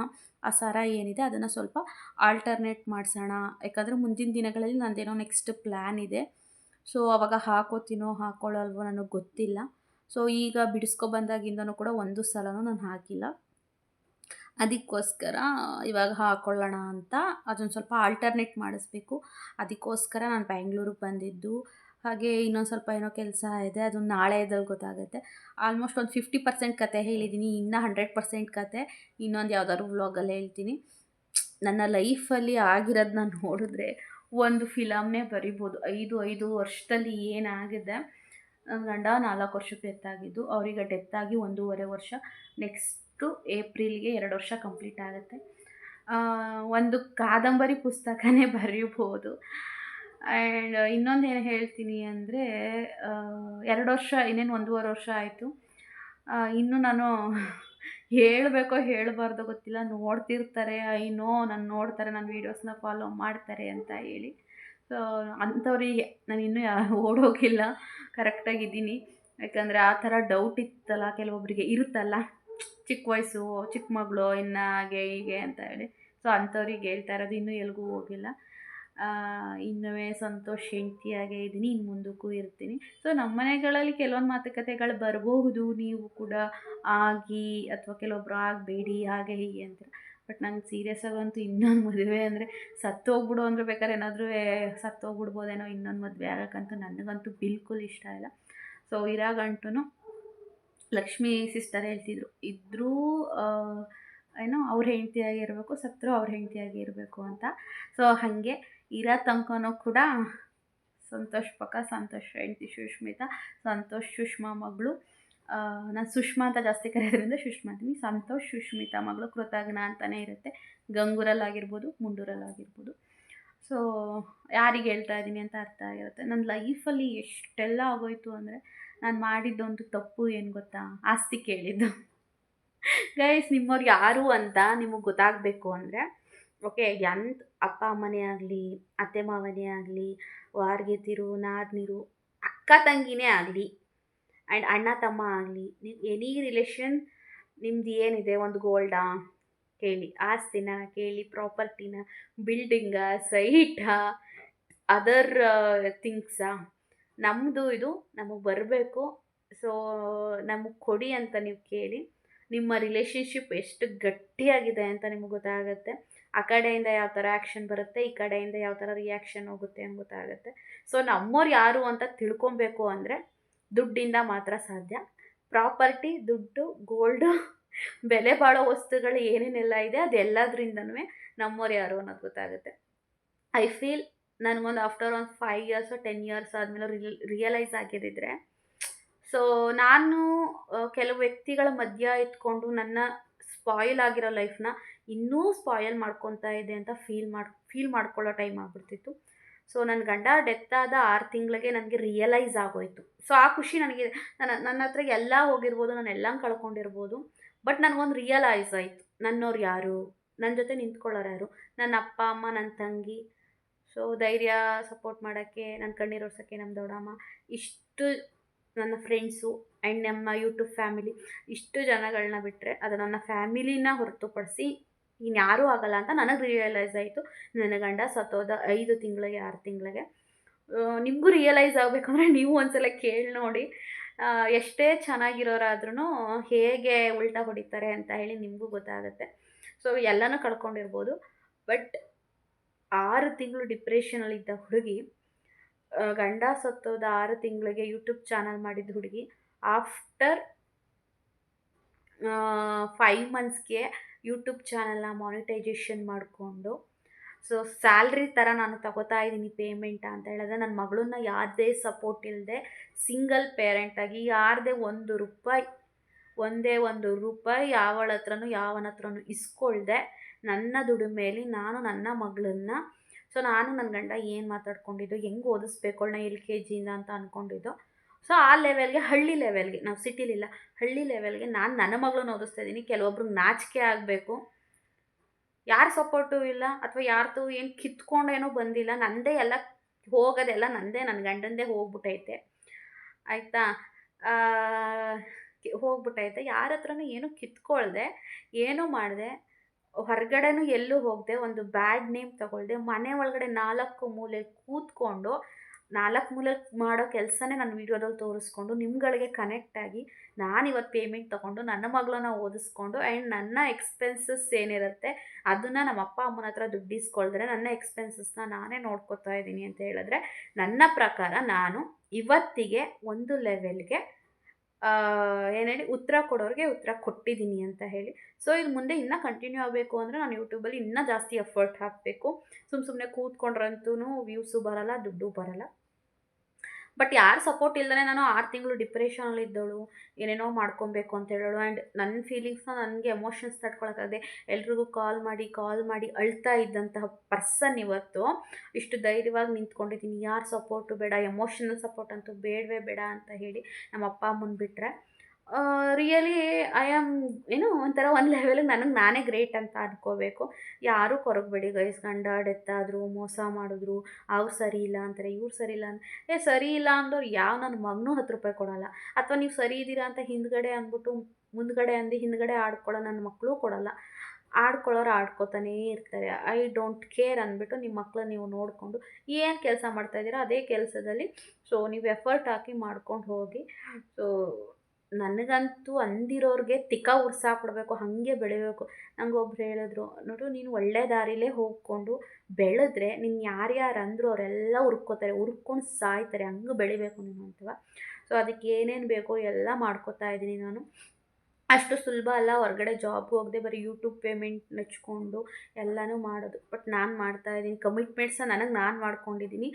Speaker 1: ಆ ಸರ ಏನಿದೆ, ಅದನ್ನು ಸ್ವಲ್ಪ ಆಲ್ಟರ್ನೇಟ್ ಮಾಡಿಸೋಣ. ಯಾಕಂದರೆ ಮುಂದಿನ ದಿನಗಳಲ್ಲಿ ನಂದೇನೋ ನೆಕ್ಸ್ಟ್ ಪ್ಲ್ಯಾನ್ ಇದೆ. ಸೊ ಅವಾಗ ಹಾಕೋತೀನೋ, ಹಾಕೊಳ್ಳಲ್ವೋ ನನಗೆ ಗೊತ್ತಿಲ್ಲ. ಸೊ ಈಗ ಬಿಡಿಸ್ಕೊ ಬಂದಾಗಿಂದನೂ ಕೂಡ ಒಂದು ಸಲನೂ ನಾನು ಹಾಕಿಲ್ಲ. ಅದಕ್ಕೋಸ್ಕರ ಇವಾಗ ಹಾಕ್ಕೊಳ್ಳೋಣ ಅಂತ ಅದೊಂದು ಸ್ವಲ್ಪ ಆಲ್ಟರ್ನೇಟ್ ಮಾಡಿಸ್ಬೇಕು. ಅದಕ್ಕೋಸ್ಕರ ನಾನು ಬ್ಯಾಂಗ್ಳೂರಿಗೆ ಬಂದಿದ್ದು. ಹಾಗೆ ಇನ್ನೊಂದು ಸ್ವಲ್ಪ ಏನೋ ಕೆಲಸ ಇದೆ ಅದು ನಾಳೆದಲ್ಲಿ ಗೊತ್ತಾಗುತ್ತೆ. ಆಲ್ಮೋಸ್ಟ್ ಒಂದು ಫಿಫ್ಟಿ ಪರ್ಸೆಂಟ್ ಕತೆ ಹೇಳಿದ್ದೀನಿ ಇನ್ನೂ ಹಂಡ್ರೆಡ್ ಪರ್ಸೆಂಟ್ ಕತೆ. ಇನ್ನೊಂದು ಯಾವ್ದಾದ್ರು ವ್ಲಾಗಲ್ಲೇ ಹೇಳ್ತೀನಿ. ನನ್ನ ಲೈಫಲ್ಲಿ ನಾನು ನೋಡಿದ್ರೆ ಒಂದು ಫಿಲಮ್ನೇ ಬರಿಬೋದು. ಐದು ಐದು ವರ್ಷದಲ್ಲಿ ಏನಾಗಿದೆ? ನನ್ನ ಗಂಡ ನಾಲ್ಕು ವರ್ಷಕ್ಕೆ ಡೆತ್ ಆಗಿದ್ದು, ಅವರಿಗೆ ಡೆತ್ ಆಗಿ ಒಂದೂವರೆ ವರ್ಷ. ನೆಕ್ಸ್ಟು ಏಪ್ರಿಲ್ಗೆ ಎರಡು ವರ್ಷ ಕಂಪ್ಲೀಟ್ ಆಗುತ್ತೆ. ಒಂದು ಕಾದಂಬರಿ ಪುಸ್ತಕನೇ *laughs* ಬರೆಯಬಹುದು ಆ್ಯಂಡ್ ಇನ್ನೊಂದು ಏನು ಹೇಳ್ತೀನಿ ಅಂದರೆ ಎರಡು ವರ್ಷ, ಇನ್ನೇನು ಒಂದೂವರೆ ವರ್ಷ ಆಯಿತು. ಇನ್ನು ನಾನು *laughs* ಹೇಳಬೇಕೋ ಹೇಳಬಾರ್ದೋ ಗೊತ್ತಿಲ್ಲ. ನೋಡ್ತಿರ್ತಾರೆ. ಐ ನೋ, ನಾನು ನೋಡ್ತಾರೆ ನನ್ನ ವೀಡಿಯೋಸ್ನ ಫಾಲೋ ಮಾಡ್ತಾರೆ ಅಂತ ಹೇಳಿ. ಸೊ, ಅಂಥವ್ರಿಗೆ ನಾನು ಇನ್ನೂ *laughs* ಓಡೋಗಿಲ್ಲ. ಕರೆಕ್ಟಾಗಿದ್ದೀನಿ. ಯಾಕಂದರೆ ಆ ಥರ ಡೌಟ್ ಇತ್ತಲ್ಲ ಕೆಲವೊಬ್ಬರಿಗೆ ಇರುತ್ತಲ್ಲ. ಚಿಕ್ಕ ವಯಸ್ಸು, ಚಿಕ್ಕ ಮಗಳು, ಇನ್ನು ಹಾಗೆ ಹೀಗೆ ಅಂತ ಹೇಳಿ. ಸೊ ಅಂಥವ್ರಿಗೆ ಹೇಳ್ತಾ ಇರೋದು ಇನ್ನೂ ಎಲ್ಗೂ ಹೋಗಿಲ್ಲ. ಇನ್ನುವೇ ಸಂತೋಷ ಹೆಂಡ್ತಿಯಾಗೇ ಇದ್ದೀನಿ ಇನ್ನು ಮುಂದಕ್ಕೂ ಇರ್ತೀನಿ. ಸೊ ನಮ್ಮ ಮನೆಗಳಲ್ಲಿ ಕೆಲವೊಂದು ಮಾತುಕತೆಗಳು ಬರಬಹುದು. ನೀವು ಕೂಡ ಆಗಿ ಅಥವಾ ಕೆಲವೊಬ್ರು ಆಗಬೇಡಿ, ಹಾಗೆ ಹೀಗೆ ಅಂತ ಬಟ್ ನಂಗೆ ಸೀರಿಯಸ್ ಆಗಂತೂ ಇನ್ನೊಂದು ಮದುವೆ ಅಂದರೆ ಸತ್ತೋಗ್ಬಿಡು ಅಂದ್ರೆ ಬೇಕಾದ್ರೆ ಏನಾದರೂ ಸತ್ತೋಗ್ಬಿಡ್ಬೋದೇನೋ ಇನ್ನೊಂದು ಮದುವೆ ಆಗೋಕ್ಕಂತೂ ನನಗಂತೂ ಬಿಲ್ಕುಲ್ ಇಷ್ಟ ಇಲ್ಲ. ಸೊ ಇರಾಗಂಟು ಲಕ್ಷ್ಮೀ ಸಿಸ್ಟರ್ ಹೇಳ್ತಿದ್ರು. ಇದ್ದರೂ ಏನೋ ಅವ್ರ ಹೆಂಡತಿಯಾಗಿ ಇರಬೇಕು, ಸತ್ರು ಅವ್ರ ಹೆಂಡತಿಯಾಗಿ ಇರಬೇಕು ಅಂತ. ಸೊ ಹಾಗೆ ಇರೋ ತನಕನೂ ಕೂಡ ಸಂತೋಷ್ ಪಕ್ಕ, ಸಂತೋಷ್ ಹೆಂಡತಿ ಸುಷ್ಮಿತಾ, ಸಂತೋಷ್ ಸುಷ್ಮಾ ಮಗಳು. ನಾನು ಸುಷ್ಮಾ ಅಂತ ಜಾಸ್ತಿ ಕರೆಯೋದ್ರಿಂದ ಸುಷ್ಮಾ ಅಂತೀನಿ. ಸಂತೋಷ್ ಸುಷ್ಮಿತಾ ಮಗಳು ಕೃತಜ್ಞ ಅಂತಲೇ ಇರುತ್ತೆ. ಗಂಗೂರಲ್ಲಾಗಿರ್ಬೋದು, ಮುಂಡೂರಲ್ಲಾಗಿರ್ಬೋದು. ಸೊ ಯಾರಿಗೆ ಹೇಳ್ತಾ ಇದ್ದೀನಿ ಅಂತ ಅರ್ಥ ಆಗಿರುತ್ತೆ. ನನ್ನ ಲೈಫಲ್ಲಿ ಎಷ್ಟೆಲ್ಲ ಆಗೋಯ್ತು ಅಂದರೆ ನಾನು ಮಾಡಿದ್ದೊಂದು ತಪ್ಪು ಏನು ಗೊತ್ತಾ? ಆಸ್ತಿ ಕೇಳಿದ್ದು. ಗೈಸ್ ನಿಮ್ಮವ್ರು ಯಾರು ಅಂತ ನಿಮಗೆ ಗೊತ್ತಾಗಬೇಕು ಅಂದರೆ ಓಕೆ ಎಂತ ಅಪ್ಪ ಅಮ್ಮನೇ ಆಗಲಿ, ಅತ್ತೆ ಮಾವನೇ ಆಗಲಿ ವಾರ್ಗೆತಿರು ನಾದ್ನಿರು ಅಕ್ಕ ತಂಗಿನೇ ಆಗಲಿ ಆ್ಯಂಡ್ ಅಣ್ಣ ತಮ್ಮ ಆಗಲಿ, ನೀವು ಎನಿ ರಿಲೇಷನ್ ನಿಮ್ದು ಏನಿದೆ, ಒಂದು ಗೋಲ್ಡಾ ಕೇಳಿ, ಆಸ್ತಿನ ಕೇಳಿ ಪ್ರಾಪರ್ಟಿನ ಬಿಲ್ಡಿಂಗ ಸೈಟಾ ಅದರ್ ಥಿಂಗ್ಸಾ ನಮ್ಮದು ಇದು ನಮಗೆ ಬರಬೇಕು. ಸೊ ನಮಗೆ ಕೊಡಿ ಅಂತ ನೀವು ಕೇಳಿ. ನಿಮ್ಮ ರಿಲೇಷನ್ಶಿಪ್ ಎಷ್ಟು ಗಟ್ಟಿಯಾಗಿದೆ ಅಂತ ನಿಮಗೆ ಗೊತ್ತಾಗುತ್ತೆ. ಆ ಕಡೆಯಿಂದ ಯಾವ ಥರ ಆ್ಯಕ್ಷನ್ ಬರುತ್ತೆ, ಈ ಕಡೆಯಿಂದ ಯಾವ ಥರ ರಿಯಾಕ್ಷನ್ ಹೋಗುತ್ತೆ ಅಂತ ಗೊತ್ತಾಗುತ್ತೆ. ಸೊ ನಮ್ಮವ್ರು ಯಾರು ಅಂತ ತಿಳ್ಕೊಬೇಕು ಅಂದರೆ ದುಡ್ಡಿಂದ ಮಾತ್ರ ಸಾಧ್ಯ. ಪ್ರಾಪರ್ಟಿ, ದುಡ್ಡು ಗೋಲ್ಡು *laughs* ಬೆಲೆ ಬಾಳೋ ವಸ್ತುಗಳು ಏನೇನೆಲ್ಲ ಇದೆ ಅದೆಲ್ಲದ್ರಿಂದನೂ ನಮ್ಮವ್ರು ಯಾರು ಅನ್ನೋದು ಗೊತ್ತಾಗುತ್ತೆ. ಐ ಫೀಲ್ ನನಗೊಂದು ಆಫ್ಟರ್ ಒಂದು ಫೈವ್ ಇಯರ್ಸ್ ಟೆನ್ ಇಯರ್ಸ್ ಆದಮೇಲೆ ರಿಯಲ್ ರಿಯಲೈಸ್ ಆಗಿದ್ದಿದ್ರೆ ಸೊ ನಾನು ಕೆಲವು ವ್ಯಕ್ತಿಗಳ ಮಧ್ಯ ಇಟ್ಕೊಂಡು ನನ್ನ ಸ್ಪಾಯಿಲ್ ಆಗಿರೋ ಲೈಫ್ನ ಇನ್ನೂ ಸ್ಪಾಯಲ್ ಮಾಡ್ಕೊತಾ ಇದೆ ಅಂತ ಫೀಲ್ ಮಾಡಿ ಫೀಲ್ ಮಾಡ್ಕೊಳ್ಳೋ ಟೈಮ್ ಆಗಿಬಿಡ್ತಿತ್ತು. ಸೊ ನನ್ನ ಗಂಡ ಡೆತ್ ಆದ ಆರು ತಿಂಗಳಿಗೆ ನನಗೆ ರಿಯಲೈಸ್ ಆಗೋಯ್ತು. ಸೊ ಆ ಖುಷಿ ನನಗೆ, ನನ್ನ ನನ್ನ ಹತ್ರ ಎಲ್ಲ ಹೋಗಿರ್ಬೋದು, ನಾನು ಎಲ್ಲ ಕಳ್ಕೊಂಡಿರ್ಬೋದು ಬಟ್ ನನಗೊಂದು ರಿಯಲೈಸ್ ಆಯಿತು. ನನ್ನವ್ರು ಯಾರು? ನನ್ನ ಜೊತೆ ನಿಂತ್ಕೊಳ್ಳೋರು ಯಾರು? ನನ್ನ ಅಪ್ಪ, ಅಮ್ಮ ನನ್ನ ತಂಗಿ ಸೊ ಧೈರ್ಯ ಸಪೋರ್ಟ್ ಮಾಡೋಕ್ಕೆ ನನ್ನ ಕಣ್ಣೀರು ಒರ್ಸೋಕ್ಕೆ ನಮ್ಮ ದೊಡ್ಡಮ್ಮ. ಇಷ್ಟು ನನ್ನ ಫ್ರೆಂಡ್ಸು ಆ್ಯಂಡ್ ನಮ್ಮ ಯೂಟ್ಯೂಬ್ ಫ್ಯಾಮಿಲಿ ಇಷ್ಟು ಜನಗಳನ್ನ ಬಿಟ್ಟರೆ ಅದು ನನ್ನ ಫ್ಯಾಮಿಲಿನ ಹೊರತುಪಡಿಸಿ ಇನ್ಯಾರೂ ಆಗಲ್ಲ ಅಂತ ನನಗೆ ರಿಯಲೈಸ್ ಆಯಿತು. ನನ್ನ ಗಂಡ ಸತ್ತೋದ ಐದು ತಿಂಗಳಿಗೆ, ಆರು ತಿಂಗಳಿಗೆ. ನಿಮಗೂ ರಿಯಲೈಸ್ ಆಗಬೇಕಂದ್ರೆ ನೀವು ಒಂದ್ಸಲ ಕೇಳಿ ನೋಡಿ. ಎಷ್ಟೇ ಚೆನ್ನಾಗಿರೋರಾದ್ರೂ ಹೇಗೆ ಉಲ್ಟಾ ಹೊಡಿತಾರೆ ಅಂತ ಹೇಳಿ ನಿಮಗೂ ಗೊತ್ತಾಗುತ್ತೆ. ಸೊ ಎಲ್ಲನೂ ಕಳ್ಕೊಂಡಿರ್ಬೋದು. ಬಟ್ ಆರು ತಿಂಗಳು ಡಿಪ್ರೆಷನಲ್ಲಿದ್ದ ಹುಡುಗಿ ಗಂಡ ಸತ್ತೋದ ಆರು ತಿಂಗಳಿಗೆ ಯೂಟ್ಯೂಬ್ ಚಾನಲ್ ಮಾಡಿದ್ದ ಹುಡುಗಿ ಆಫ್ಟರ್ ಫೈವ್ ಮಂತ್ಸ್ಗೆ ಯೂಟ್ಯೂಬ್ ಚಾನಲ್ನ ಮಾನಿಟೈಜೇಷನ್ ಮಾಡಿಕೊಂಡು ಸೊ ಸ್ಯಾಲ್ರಿ ಥರ ನಾನು ತಗೋತಾ ಇದ್ದೀನಿ ಪೇಮೆಂಟ್ ಅಂತ ಹೇಳಿದ್ರೆ ನನ್ನ ಮಗಳನ್ನ ಯಾವುದೇ ಸಪೋರ್ಟ್ ಇಲ್ಲದೆ ಸಿಂಗಲ್ ಪೇರೆಂಟಾಗಿ ಯಾರದೇ ಒಂದು ರೂಪಾಯಿ, ಒಂದೇ ಒಂದು ರೂಪಾಯಿ ಯಾವಳ ಹತ್ರನೂ ಯಾವನ ಹತ್ರನೂ ಇಸ್ಕೊಳ್ದೆ ನನ್ನ ದುಡಿಮೆಯಲ್ಲಿ ನಾನು ನನ್ನ ಮಗಳನ್ನ, ಸೊ ನಾನು ನನ್ನ ಗಂಡ ಏನು ಮಾತಾಡ್ಕೊಂಡಿದ್ದು, ಹೆಂಗೆ ಓದಿಸ್ಬೇಕು, ಅವಳನ್ನ ಎಲ್ ಕೆ ಜಿಯಿಂದ ಅಂತ ಅಂದ್ಕೊಂಡಿದ್ದು ಸೊ ಆ ಲೆವೆಲ್ಗೆ ಹಳ್ಳಿ ಲೆವೆಲ್ಗೆ ನಾವು ಸಿಟಿಲಿಲ್ಲ ಹಳ್ಳಿ ಲೆವೆಲ್ಗೆ ನಾನು ನನ್ನ ಮಗಳನ್ನ ಓದಿಸ್ತಾ ಇದ್ದೀನಿ, ಕೆಲವೊಬ್ರಿಗೆ ನಾಚಿಕೆ ಆಗಬೇಕು. ಯಾರು ಸಪೋರ್ಟು ಇಲ್ಲ, ಅಥವಾ ಯಾರ್ದು ಏನು ಕಿತ್ಕೊಂಡೇನೋ ಬಂದಿಲ್ಲ ನನ್ನದೇ ಎಲ್ಲ ಹೋಗೋದೆಲ್ಲ ನಂದೇ ನನ್ನ ಗಂಡಂದೇ ಹೋಗ್ಬಿಟ್ಟೈತೆ ಆಯಿತಾ? ಹೋಗ್ಬಿಟ್ಟೈತೆ ಯಾರ ಹತ್ರನೂ ಏನೂ ಕಿತ್ಕೊಳ್ದೆ, ಏನೂ ಮಾಡಿದೆ ಹೊರಗಡೆನೂ ಎಲ್ಲೂ ಹೋಗದೆ ಒಂದು ಬ್ಯಾಡ್ ನೇಮ್ ತಗೊಳ್ದೆ ಮನೆ ಒಳಗಡೆ ನಾಲ್ಕು ಮೂಲೆ ಕೂತ್ಕೊಂಡು, ನಾಲ್ಕು ಮೂಲೆ ಮಾಡೋ ಕೆಲಸನೇ ನಾನು ವೀಡಿಯೋದಲ್ಲಿ ತೋರಿಸ್ಕೊಂಡು, ನಿಮ್ಗಳಿಗೆ ಕನೆಕ್ಟ್ ಆಗಿ ನಾನು ಇವತ್ತು ಪೇಮೆಂಟ್ ತೊಗೊಂಡು ನನ್ನ ಮಗಳನ್ನ ಓದಿಸ್ಕೊಂಡು ಆ್ಯಂಡ್ ನನ್ನ ಎಕ್ಸ್ಪೆನ್ಸಸ್ ಏನಿರುತ್ತೆ ಅದನ್ನು ನಮ್ಮ ಅಪ್ಪ ಅಮ್ಮನ ಹತ್ರ ದುಡ್ಡು ಇಸ್ಕೊಳ್ದ್ರೆ ನನ್ನ ಎಕ್ಸ್ಪೆನ್ಸಸ್ನ ನಾನೇ ನೋಡ್ಕೊತಾ ಇದ್ದೀನಿ ಅಂತ ಹೇಳಿದ್ರೆ ನನ್ನ ಪ್ರಕಾರ ನಾನು ಇವತ್ತಿಗೆ ಒಂದು ಲೆವೆಲ್ಗೆ ಏನು ಹೇಳಿ, ಉತ್ತರ ಕೊಡೋರಿಗೆ ಉತ್ತರ ಕೊಟ್ಟಿದ್ದೀನಿ ಅಂತ ಹೇಳಿ. ಸೊ ಇದು ಮುಂದೆ ಇನ್ನೂ ಕಂಟಿನ್ಯೂ ಆಗಬೇಕು ಅಂದರೆ ನಾನು ಯೂಟ್ಯೂಬಲ್ಲಿ ಇನ್ನೂ ಜಾಸ್ತಿ ಎಫರ್ಟ್ ಹಾಕಬೇಕು. ಸುಮ್ಮ ಸುಮ್ಮನೆ ಕೂತ್ಕೊಂಡ್ರಂತೂ ವ್ಯೂಸು ಬರಲ್ಲ, ದುಡ್ಡು ಬರಲ್ಲ. ಬಟ್ ಯಾರ ಸಪೋರ್ಟ್ ಇಲ್ಲದೇ ನಾನು ಆರು ತಿಂಗಳು ಡಿಪ್ರೆಷನಲ್ಲಿ ಇದ್ದವಳು ಏನೇನೋ ಮಾಡ್ಕೊಬೇಕು ಅಂತ ಹೇಳೋಳು. ಆ್ಯಂಡ್ ನನ್ನ ಫೀಲಿಂಗ್ಸ್ನ ನನಗೆ ಎಮೋಷನ್ಸ್ ತಡ್ಕೊಳಕ್ಕಾಗದೆ ಎಲ್ರಿಗೂ ಕಾಲ್ ಮಾಡಿ ಕಾಲ್ ಮಾಡಿ ಅಳ್ತಾ ಇದ್ದಂತಹ ಪರ್ಸನ್ ಇವತ್ತು. ಇಷ್ಟು ಧೈರ್ಯವಾಗಿ ನಿಂತ್ಕೊಂಡಿದ್ದೀನಿ. ಯಾರು ಸಪೋರ್ಟು ಬೇಡ ಎಮೋಷನಲ್ ಸಪೋರ್ಟ್ ಅಂತೂ ಬೇಡವೇ ಬೇಡ ಅಂತ ಹೇಳಿ ನಮ್ಮ ಅಪ್ಪ ಅಮ್ಮನ ಬಿಟ್ಟರೆ ರಿಯಲಿ ಐ ಆಮ್ ಏನು ಒಂಥರ ಒಂದು ಲೆವೆಲಿಗೆ ನನಗೆ ನಾನೇ ಗ್ರೇಟ್ ಅಂತ ಅನ್ಕೋಬೇಕು. ಯಾರೂ ಕೊರಗಬೇಡಿ ಗೈಸ್ ಗಂಡ ಡೆತ್ ಆದರು ಮೋಸ ಮಾಡಿದ್ರು, ಅವ್ರು ಸರಿ ಇಲ್ಲ ಅಂತಾರೆ, ಇವ್ರು ಸರಿ ಇಲ್ಲ ಅಂತ ಏ, ಸರಿ ಇಲ್ಲ ಅಂದವ್ರು ಯಾವ ನನ್ನ ಮಗನೂ ಹತ್ತು ರೂಪಾಯಿ ಕೊಡೋಲ್ಲ. ಅಥವಾ ನೀವು ಸರಿ ಇದ್ದೀರಾ ಅಂತ ಹಿಂದ್ಗಡೆ ಅಂದ್ಬಿಟ್ಟು ಮುಂದ್ಗಡೆ ಅಂದು ಹಿಂದ್ಗಡೆ ಆಡ್ಕೊಳ್ಳೋ ನನ್ನ ಮಕ್ಕಳು ಕೊಡೋಲ್ಲ. ಆಡ್ಕೊಳ್ಳೋರು ಆಡ್ಕೊತಾನೇ ಇರ್ತಾರೆ. ಐ ಡೋಂಟ್ ಕೇರ್ ಅಂದ್ಬಿಟ್ಟು ನಿಮ್ಮ ಮಕ್ಕಳು ನೀವು ನೋಡಿಕೊಂಡು ಏನು ಕೆಲಸ ಮಾಡ್ತಾಯಿದ್ದೀರಾ ಅದೇ ಕೆಲಸದಲ್ಲಿ. ಸೊ ನೀವು ಎಫರ್ಟ್ ಹಾಕಿ ಮಾಡ್ಕೊಂಡು ಹೋಗಿ. ಸೊ ನನಗಂತೂ ಅಂದಿರೋರಿಗೆ ತಿಕ್ಕ ಕೊಡಬೇಕು ಹಾಗೆ ಬೆಳಿಬೇಕು. ನಂಗೆ ಒಬ್ರು ಹೇಳಿದ್ರು, ನೋಡು, ನೀನು ಒಳ್ಳೆ ದಾರಿಲೇ ಹೋಗ್ಕೊಂಡು ಬೆಳೆದ್ರೆ ನಿನ್ನ ಯಾರ್ಯಾರು ಅಂದರು ಅವರೆಲ್ಲ ಹುರ್ಕೋತಾರೆ, ಹುರ್ಕೊಂಡು ಸಾಯ್ತಾರೆ, ಹಂಗೆ ಬೆಳಿಬೇಕು ನೀನು ಅಂತವ. ಸೊ ಅದಕ್ಕೆ ಏನೇನು ಬೇಕೋ ಎಲ್ಲ ಮಾಡ್ಕೋತಾ ಇದ್ದೀನಿ ನಾನು. ಅಷ್ಟು ಸುಲಭ ಅಲ್ಲ, ಹೊರಗಡೆ ಜಾಬ್ಗೆ ಹೋಗದೆ ಬರೀ ಯೂಟ್ಯೂಬ್ ಪೇಮೆಂಟ್ ನೆಚ್ಕೊಂಡು ಎಲ್ಲನೂ ಮಾಡೋದು. ಬಟ್ ನಾನು ಮಾಡ್ತಾ ಇದ್ದೀನಿ. ಕಮಿಟ್ಮೆಂಟ್ಸ್ನ ನನಗೆ ನಾನು ಮಾಡ್ಕೊಂಡಿದ್ದೀನಿ.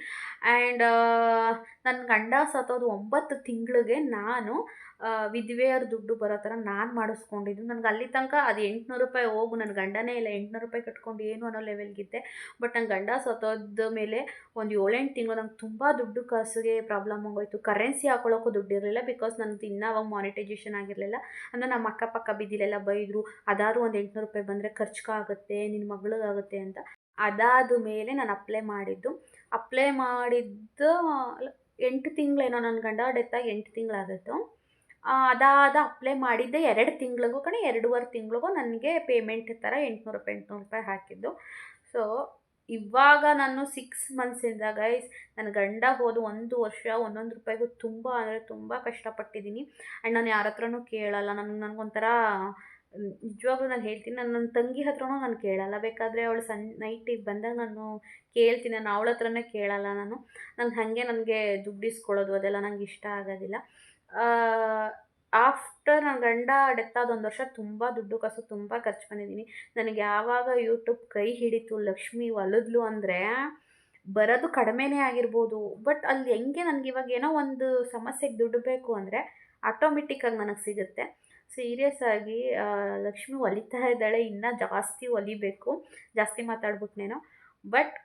Speaker 1: ಆ್ಯಂಡ್ ನನ್ನ ಗಂಡ ಸತ್ತೋದು ಒಂಬತ್ತು ತಿಂಗಳಿಗೆ ನಾನು ವಿಧವೆಯವ್ರ ದುಡ್ಡು ಬರೋ ಥರ ನಾನು ಮಾಡಿಸ್ಕೊಂಡಿದ್ದೀನಿ. ನನಗೆ ಅಲ್ಲಿ ತನಕ ಅದು ಎಂಟುನೂರು ರೂಪಾಯಿ ಹೋಗು. ನನ್ನ ಗಂಡನೇ ಇಲ್ಲ. ಎಂಟುನೂರು ರೂಪಾಯಿ ಕಟ್ಕೊಂಡು ಏನು ಅನ್ನೋ ಲೆವೆಲ್ಗಿದ್ದೆ ಬಟ್ ನನ್ನ ಗಂಡ ಸತ್ತೋದ ಮೇಲೆ ಒಂದು ಏಳೆಂಟು ತಿಂಗಳು ನಂಗೆ ತುಂಬ ದುಡ್ಡು ಕಾಸಿಗೆ ಪ್ರಾಬ್ಲಮ್ ಆಗೋಯ್ತು. ಕರೆನ್ಸಿ ಹಾಕೊಳ್ಳೋಕ್ಕೂ ದುಡ್ಡು ಇರಲಿಲ್ಲ ಬಿಕಾಸ್ ನನ್ನದು ಇನ್ನೂ ಅವಾಗ ಮಾನಿಟೈಜೇಷನ್ ಆಗಿರಲಿಲ್ಲ. ಅಂದರೆ ನಮ್ಮ ಅಕ್ಕಪಕ್ಕ ಬಿದ್ದಿಲೆಲ್ಲ ಬೈದರು, ಅದಾದ್ರೂ ಒಂದು ಎಂಟುನೂರು ರೂಪಾಯಿ ಬಂದರೆ ಖರ್ಚಿಗಾಗುತ್ತೆ ನಿನ್ನ ಮಗಳಿಗಾಗುತ್ತೆ ಅಂತ. ಅದಾದ ಮೇಲೆ ನಾನು ಅಪ್ಲೈ ಮಾಡಿದ್ದು. ಅಪ್ಲೈ ಮಾಡಿದ್ದು ಎಂಟು ತಿಂಗಳೇನೋ ನನ್ನ ಗಂಡ ಡೆತ್ತಾಗಿ ಎಂಟು ತಿಂಗಳಾಗಿತ್ತು ಅದಾದ ಅಪ್ಲೈ ಮಾಡಿದ್ದೆ ಎರಡು ತಿಂಗಳಿಗೂ ಕಣೆ, ಎರಡೂವರೆ ತಿಂಗಳಿಗೂ ನನಗೆ ಪೇಮೆಂಟ್ ಥರ ಎಂಟುನೂರು ರೂಪಾಯಿ ಎಂಟುನೂರು ರೂಪಾಯಿ ಹಾಕಿದ್ದು. ಸೊ ಇವಾಗ ನಾನು ಸಿಕ್ಸ್ ಮಂತ್ಸಿಂದ ಗೈಸ್ ನನ್ನ ಗಂಡ ಹೋದ ಒಂದು ವರ್ಷ, ಒಂದೊಂದು ರೂಪಾಯಿಗೂ ತುಂಬ ಅಂದರೆ ತುಂಬ ಕಷ್ಟಪಟ್ಟಿದ್ದೀನಿ. ಆ್ಯಂಡ್ ನಾನು ಯಾರ ಹತ್ರನೂ ಕೇಳಲ್ಲ. ನನಗೆ ನನಗೊಂಥರ ನಿಜವಾಗ್ಲೂ ನಾನು ಹೇಳ್ತೀನಿ. ನಾನು ನನ್ನ ತಂಗಿ ಹತ್ರನೂ ನಾನು ಕೇಳಲ್ಲ. ಬೇಕಾದರೆ ಅವಳು ಸನ್ ನೈಟಿಗೆ ಬಂದಾಗ ನಾನು ಕೇಳ್ತೀನಿ. ನಾನು ಅವಳ ಹತ್ರನೇ ಕೇಳಲ್ಲ ನಾನು. ನಾನು ಹಾಗೆ ನನಗೆ ದುಡ್ಡು ಇಸ್ಕೊಳ್ಳೋದು ಅದೆಲ್ಲ ನನಗೆ ಇಷ್ಟ ಆಗೋದಿಲ್ಲ. ಆಫ್ಟರ್ ನನ್ನ ಗಂಡ ಡೆತ್ ಆದ ಒಂದು ವರ್ಷ ತುಂಬ ದುಡ್ಡು ಕಾಸು ತುಂಬ ಖರ್ಚು ಬಂದಿದ್ದೀನಿ ನನಗೆ ಯಾವಾಗ ಯೂಟ್ಯೂಬ್ ಕೈ ಹಿಡಿತು ಲಕ್ಷ್ಮಿ ಒಲಿದ್ಲು ಅಂದರೆ ಬರೋದು ಕಡಿಮೆನೇ ಆಗಿರ್ಬೋದು. ಬಟ್ ಅಲ್ಲಿ ಹೆಂಗೆ ನನಗೆ ಇವಾಗ ಏನೋ ಒಂದು ಸಮಸ್ಯೆಗೆ ದುಡ್ಡು ಬೇಕು ಅಂದರೆ ಆಟೋಮೆಟಿಕ್ಕಾಗಿ ನನಗೆ ಸಿಗುತ್ತೆ. ಸೀರಿಯಸ್ ಆಗಿ ಲಕ್ಷ್ಮಿ ಒಲಿತಾ ಇದ್ದಾಳೆ, ಇನ್ನೂ ಜಾಸ್ತಿ ಒಲಿಬೇಕು ಜಾಸ್ತಿ ಮಾತಾಡ್ಬಿಟ್ನೇನೋ. ಬಟ್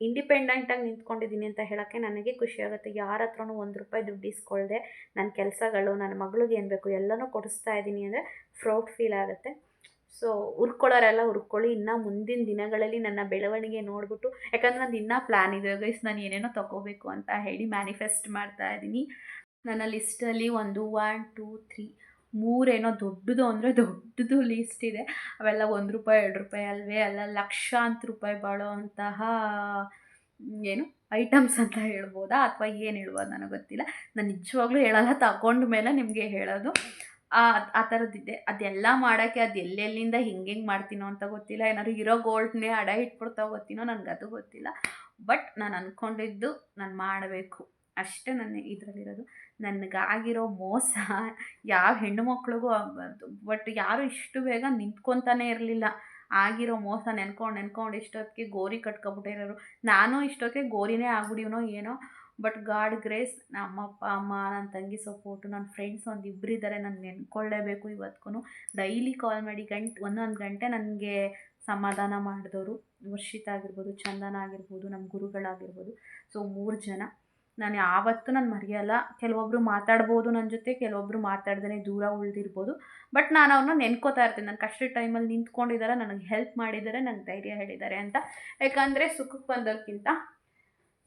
Speaker 1: ಇಂಡಿಪೆಂಡೆಂಟಾಗಿ ನಿಂತ್ಕೊಂಡಿದ್ದೀನಿ ಅಂತ ಹೇಳೋಕ್ಕೆ ನನಗೆ ಖುಷಿ ಆಗುತ್ತೆ. ಯಾರ ಹತ್ರನು ಒಂದು ರೂಪಾಯಿ ದುಡ್ಡು ಇಸ್ಕೊಳ್ದೆ ನನ್ನ ಕೆಲಸಗಳು ನನ್ನ ಮಗಳಿಗೆ ಏನು ಬೇಕು ಎಲ್ಲನೂ ಕೊಡಿಸ್ತಾ ಇದ್ದೀನಿ ಅಂದರೆ ಫ್ರೌಡ್ ಫೀಲ್ ಆಗುತ್ತೆ. ಸೊ ಹುರ್ಕೊಳ್ಳೋರೆಲ್ಲ ಹುರ್ಕೊಳ್ಳಿ. ಇನ್ನು ಮುಂದಿನ ದಿನಗಳಲ್ಲಿ ನನ್ನ ಬೆಳವಣಿಗೆ ನೋಡಿಬಿಟ್ಟು, ಯಾಕಂದ್ರೆ ನಂದು ಇನ್ನೂ ಪ್ಲ್ಯಾನ್ ಇದೆ. ಗೈಸ್ ನಾನು ಏನೇನೋ ತಗೋಬೇಕು ಅಂತ ಹೇಳಿ ಮ್ಯಾನಿಫೆಸ್ಟ್ ಮಾಡ್ತಾ ಇದ್ದೀನಿ ನನ್ನ ಲಿಸ್ಟಲ್ಲಿ ಒಂದು ಒನ್ ಟೂ ತ್ರೀ ಮೂರೇನೋ ದೊಡ್ಡದು ಅಂದರೆ ದೊಡ್ಡದು ಲೀಸ್ಟ್ ಇದೆ. ಅವೆಲ್ಲ ಒಂದು ರೂಪಾಯಿ, ಎರಡು ರೂಪಾಯಿ ಅಲ್ವೇ, ಅಲ್ಲ ಲಕ್ಷಾಂತರ ರೂಪಾಯಿ ಬಾಳೋ ಅಂತಹ ಏನು ಐಟಮ್ಸ್ ಅಂತ ಹೇಳ್ಬೋದಾ ಅಥವಾ ಏನು ಹೇಳ್ಬೋದು ನನಗೆ ಗೊತ್ತಿಲ್ಲ. ನಾನು ನಿಜವಾಗ್ಲೂ ಹೇಳಲ್ಲ, ತಗೊಂಡ ಮೇಲೆ ನಿಮಗೆ ಹೇಳೋದು. ಆ ಆ ಥರದ್ದಿದೆ ಅದೆಲ್ಲ ಮಾಡೋಕ್ಕೆ, ಅದು ಎಲ್ಲೆಲ್ಲಿಂದ ಹಿಂಗೆ ಹೆಂಗೆ ಮಾಡ್ತೀನೋ ಅಂತ ಗೊತ್ತಿಲ್ಲ. ಏನಾದ್ರು ಇರೋ ಗೋಲ್ಡ್ನೇ ಅಡ ಇಟ್ಬಿಡ್ತಾ ಹೋಗ್ತೀನೋ ನನಗೆ ಅದು ಗೊತ್ತಿಲ್ಲ. ಬಟ್ ನಾನು ಅಂದ್ಕೊಂಡಿದ್ದು ನಾನು ಮಾಡಬೇಕು. ಅಷ್ಟೇ ನನ್ನ ಇದರಲ್ಲಿರೋದು. ನನಗಾಗಿರೋ ಮೋಸ *laughs* ಯಾವ ಹೆಣ್ಣು ಮಕ್ಳಿಗೂ ಬಟ್ ಯಾರು ಇಷ್ಟು ಬೇಗ ನಿಂತ್ಕೊತಾನೆ ಇರಲಿಲ್ಲ. ಆಗಿರೋ ಮೋಸ ನೆನ್ಕೊಂಡು ನೆನ್ಕೊಂಡು ಇಷ್ಟೊತ್ತಿಗೆ ಗೋರಿ ಕಟ್ಕೊಬಿಟ್ಟಿರೋರು. ನಾನು ಇಷ್ಟೊತ್ತಿಗೆ ಗೋರಿನೇ ಆಗ್ಬಿಡಿವನೋ ಏನೋ ಬಟ್ ಗಾಡ್ ಗ್ರೇಸ್ ನಮ್ಮ ಅಪ್ಪ, ಅಮ್ಮ, ನನ್ನ ತಂಗಿ ಸಪೋರ್ಟು, ನನ್ನ ಫ್ರೆಂಡ್ಸ್ ಒಂದು ಇಬ್ಬರಿದ್ದಾರೆ ನಾನು ನೆನ್ಕೊಳ್ಳೇಬೇಕು ಇವತ್ತಿಗೂ ಡೈಲಿ ಕಾಲ್ ಮಾಡಿ ಗಂಟೆ, ಒಂದೊಂದು ಗಂಟೆ ನನಗೆ ಸಮಾಧಾನ ಮಾಡಿದವರು ವರ್ಷಿತ ಆಗಿರ್ಬೋದು ಚಂದನ ಆಗಿರ್ಬೋದು ನಮ್ಮ ಗುರುಗಳಾಗಿರ್ಬೋದು. ಸೊ ಮೂರು ಜನ. ನಾನು ಯಾವತ್ತೂ ನಾನು ಮರೆಯಲ್ಲ. ಕೆಲವೊಬ್ಬರು ಮಾತಾಡ್ಬೋದು ನನ್ನ ಜೊತೆ ಕೆಲವೊಬ್ಬರು ಮಾತಾಡ್ದೇ ದೂರ ಉಳಿದಿರ್ಬೋದು. ಬಟ್ ನಾನು ಅವ್ರನ್ನ ನೆನ್ಕೋತಾ ಇರ್ತೀನಿ. ನನ್ನ ಕಷ್ಟದ ಟೈಮಲ್ಲಿ ನಿಂತ್ಕೊಂಡಿದ್ದಾರೆ ನನಗೆ ಹೆಲ್ಪ್ ಮಾಡಿದ್ದಾರೆ ನನಗೆ ಧೈರ್ಯ ಹೇಳಿದ್ದಾರೆ ಅಂತ. ಯಾಕಂದರೆ ಸುಖಕ್ಕೆ ಬಂದೋರ್ಕಿಂತ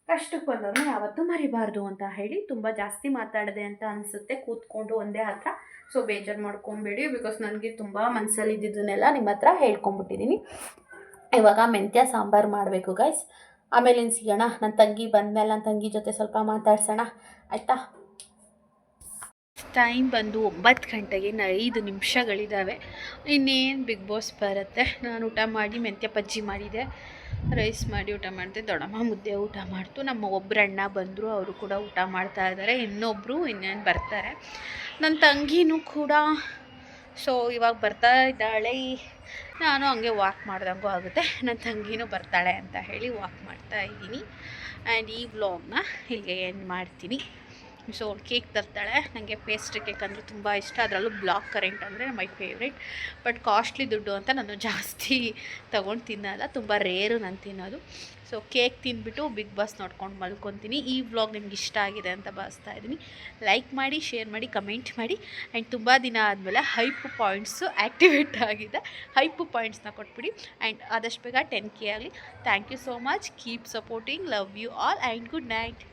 Speaker 1: ಕಷ್ಟಕ್ಕೆ ಬಂದವ್ರನ್ನ ಯಾವತ್ತೂ ಮರಿಬಾರ್ದು ಅಂತ ಹೇಳಿ ತುಂಬ ಜಾಸ್ತಿ ಮಾತಾಡಿದೆ ಅಂತ ಅನಿಸುತ್ತೆ ಕೂತ್ಕೊಂಡು ಒಂದೇ ಹತ್ರ. ಸೊ ಬೇಜಾರು ಮಾಡ್ಕೊಬೇಡಿ ಬಿಕಾಸ್ ನನಗೆ ತುಂಬ ಮನಸ್ಸಲ್ಲಿ ಇದ್ದಿದ್ದನ್ನೆಲ್ಲ ನಿಮ್ಮ ಹತ್ರ ಹೇಳ್ಕೊಂಬಿಟ್ಟಿದ್ದೀನಿ ಇವಾಗ ಮೆಂತ್ಯ ಸಾಂಬಾರು ಮಾಡಬೇಕು ಗೈಸ್ ಆಮೇಲೆ ಸಿಗೋಣ. ನನ್ನ ತಂಗಿ ಬಂದಮೇಲೆ ನನ್ನ ತಂಗಿ ಜೊತೆ ಸ್ವಲ್ಪ ಮಾತಾಡ್ಸೋಣ. ಆಯಿತಾ? ಟೈಮ್ ಬಂದು ಒಂಬತ್ತು ಗಂಟೆಗೆ ಐದು ನಿಮಿಷಗಳಿದ್ದಾವೆ ಇನ್ನೇನು ಬಿಗ್ ಬಾಸ್ ಬರುತ್ತೆ? ನಾನು ಊಟ ಮಾಡಿ ಮೆಂತ್ಯ ಪಜ್ಜಿ ಮಾಡಿದೆ. ರೈಸ್ ಮಾಡಿ ಊಟ ಮಾಡಿದೆ. ದೊಡ್ಡಮ್ಮ ಮುದ್ದೆ ಊಟ ಮಾಡ್ತು. ನಮ್ಮ ಒಬ್ಬರು ಅಣ್ಣ ಬಂದರು. ಅವರು ಕೂಡ ಊಟ ಮಾಡ್ತಾ ಇದ್ದಾರೆ ಇನ್ನೊಬ್ಬರು ಇನ್ನೇನು ಬರ್ತಾರೆ. ನನ್ನ ತಂಗಿನೂ ಕೂಡ ಸೊ ಇವಾಗ ಬರ್ತಾ ಇದ್ದಾಳೆ. ನಾನು ಹಂಗೆ ವಾಕ್ ಮಾಡ್ದಂಗೂ ಆಗುತ್ತೆ. ನನ್ನ ತಂಗಿನೂ ಬರ್ತಾಳೆ ಅಂತ ಹೇಳಿ ವಾಕ್ ಮಾಡ್ತಾ ಇದ್ದೀನಿ. ಆ್ಯಂಡ್ ಈ ವ್ಲಾಗ್ನ ಇಲ್ಲಿಗೆ ಎಂಡ್ ಮಾಡ್ತೀನಿ. ಸೊ ಅವ್ಳು ಕೇಕ್ ತರ್ತಾಳೆ. ನನಗೆ ಪೇಸ್ಟ್ರಿ ಕೇಕ್ ಅಂದರೆ ತುಂಬ ಇಷ್ಟ. ಅದರಲ್ಲೂ ಬ್ಲಾಕ್ ಕರೆಂಟ್ ಅಂದರೆ ಮೈ ಫೇವ್ರೇಟ್ ಬಟ್ ಕಾಸ್ಟ್ಲಿ ದುಡ್ಡು ಅಂತ ನಾನು ಜಾಸ್ತಿ ತೊಗೊಂಡು ತಿನ್ನಲ್ಲ. ತುಂಬ ರೇರು ನಾನು ತಿನ್ನೋದು. ಸೊ ಕೇಕ್ ತಿನ್ಬಿಟ್ಟು ಬಿಗ್ ಬಾಸ್ ನೋಡ್ಕೊಂಡು ಮಲ್ಕೊತೀನಿ. ಈ ವ್ಲಾಗ್ ನಿಮ್ಗೆ ಇಷ್ಟ ಆಗಿದೆ ಅಂತ ಭಾವಿಸ್ತಾ ಇದ್ದೀನಿ. ಲೈಕ್ ಮಾಡಿ ಶೇರ್ ಮಾಡಿ ಕಮೆಂಟ್ ಮಾಡಿ. ಆ್ಯಂಡ್ ತುಂಬ ದಿನ ಆದಮೇಲೆ ಹೈಪ್ ಪಾಯಿಂಟ್ಸು ಆ್ಯಕ್ಟಿವೇಟ್ ಆಗಿದೆ. ಹೈಪ್ ಪಾಯಿಂಟ್ಸ್ನ ಕೊಟ್ಬಿಡಿ. ಆ್ಯಂಡ್ ಆದಷ್ಟು ಬೇಗ ಟೆನ್ ಕೆ ಆಗಲಿ. Thank you so much keep supporting love you all and good night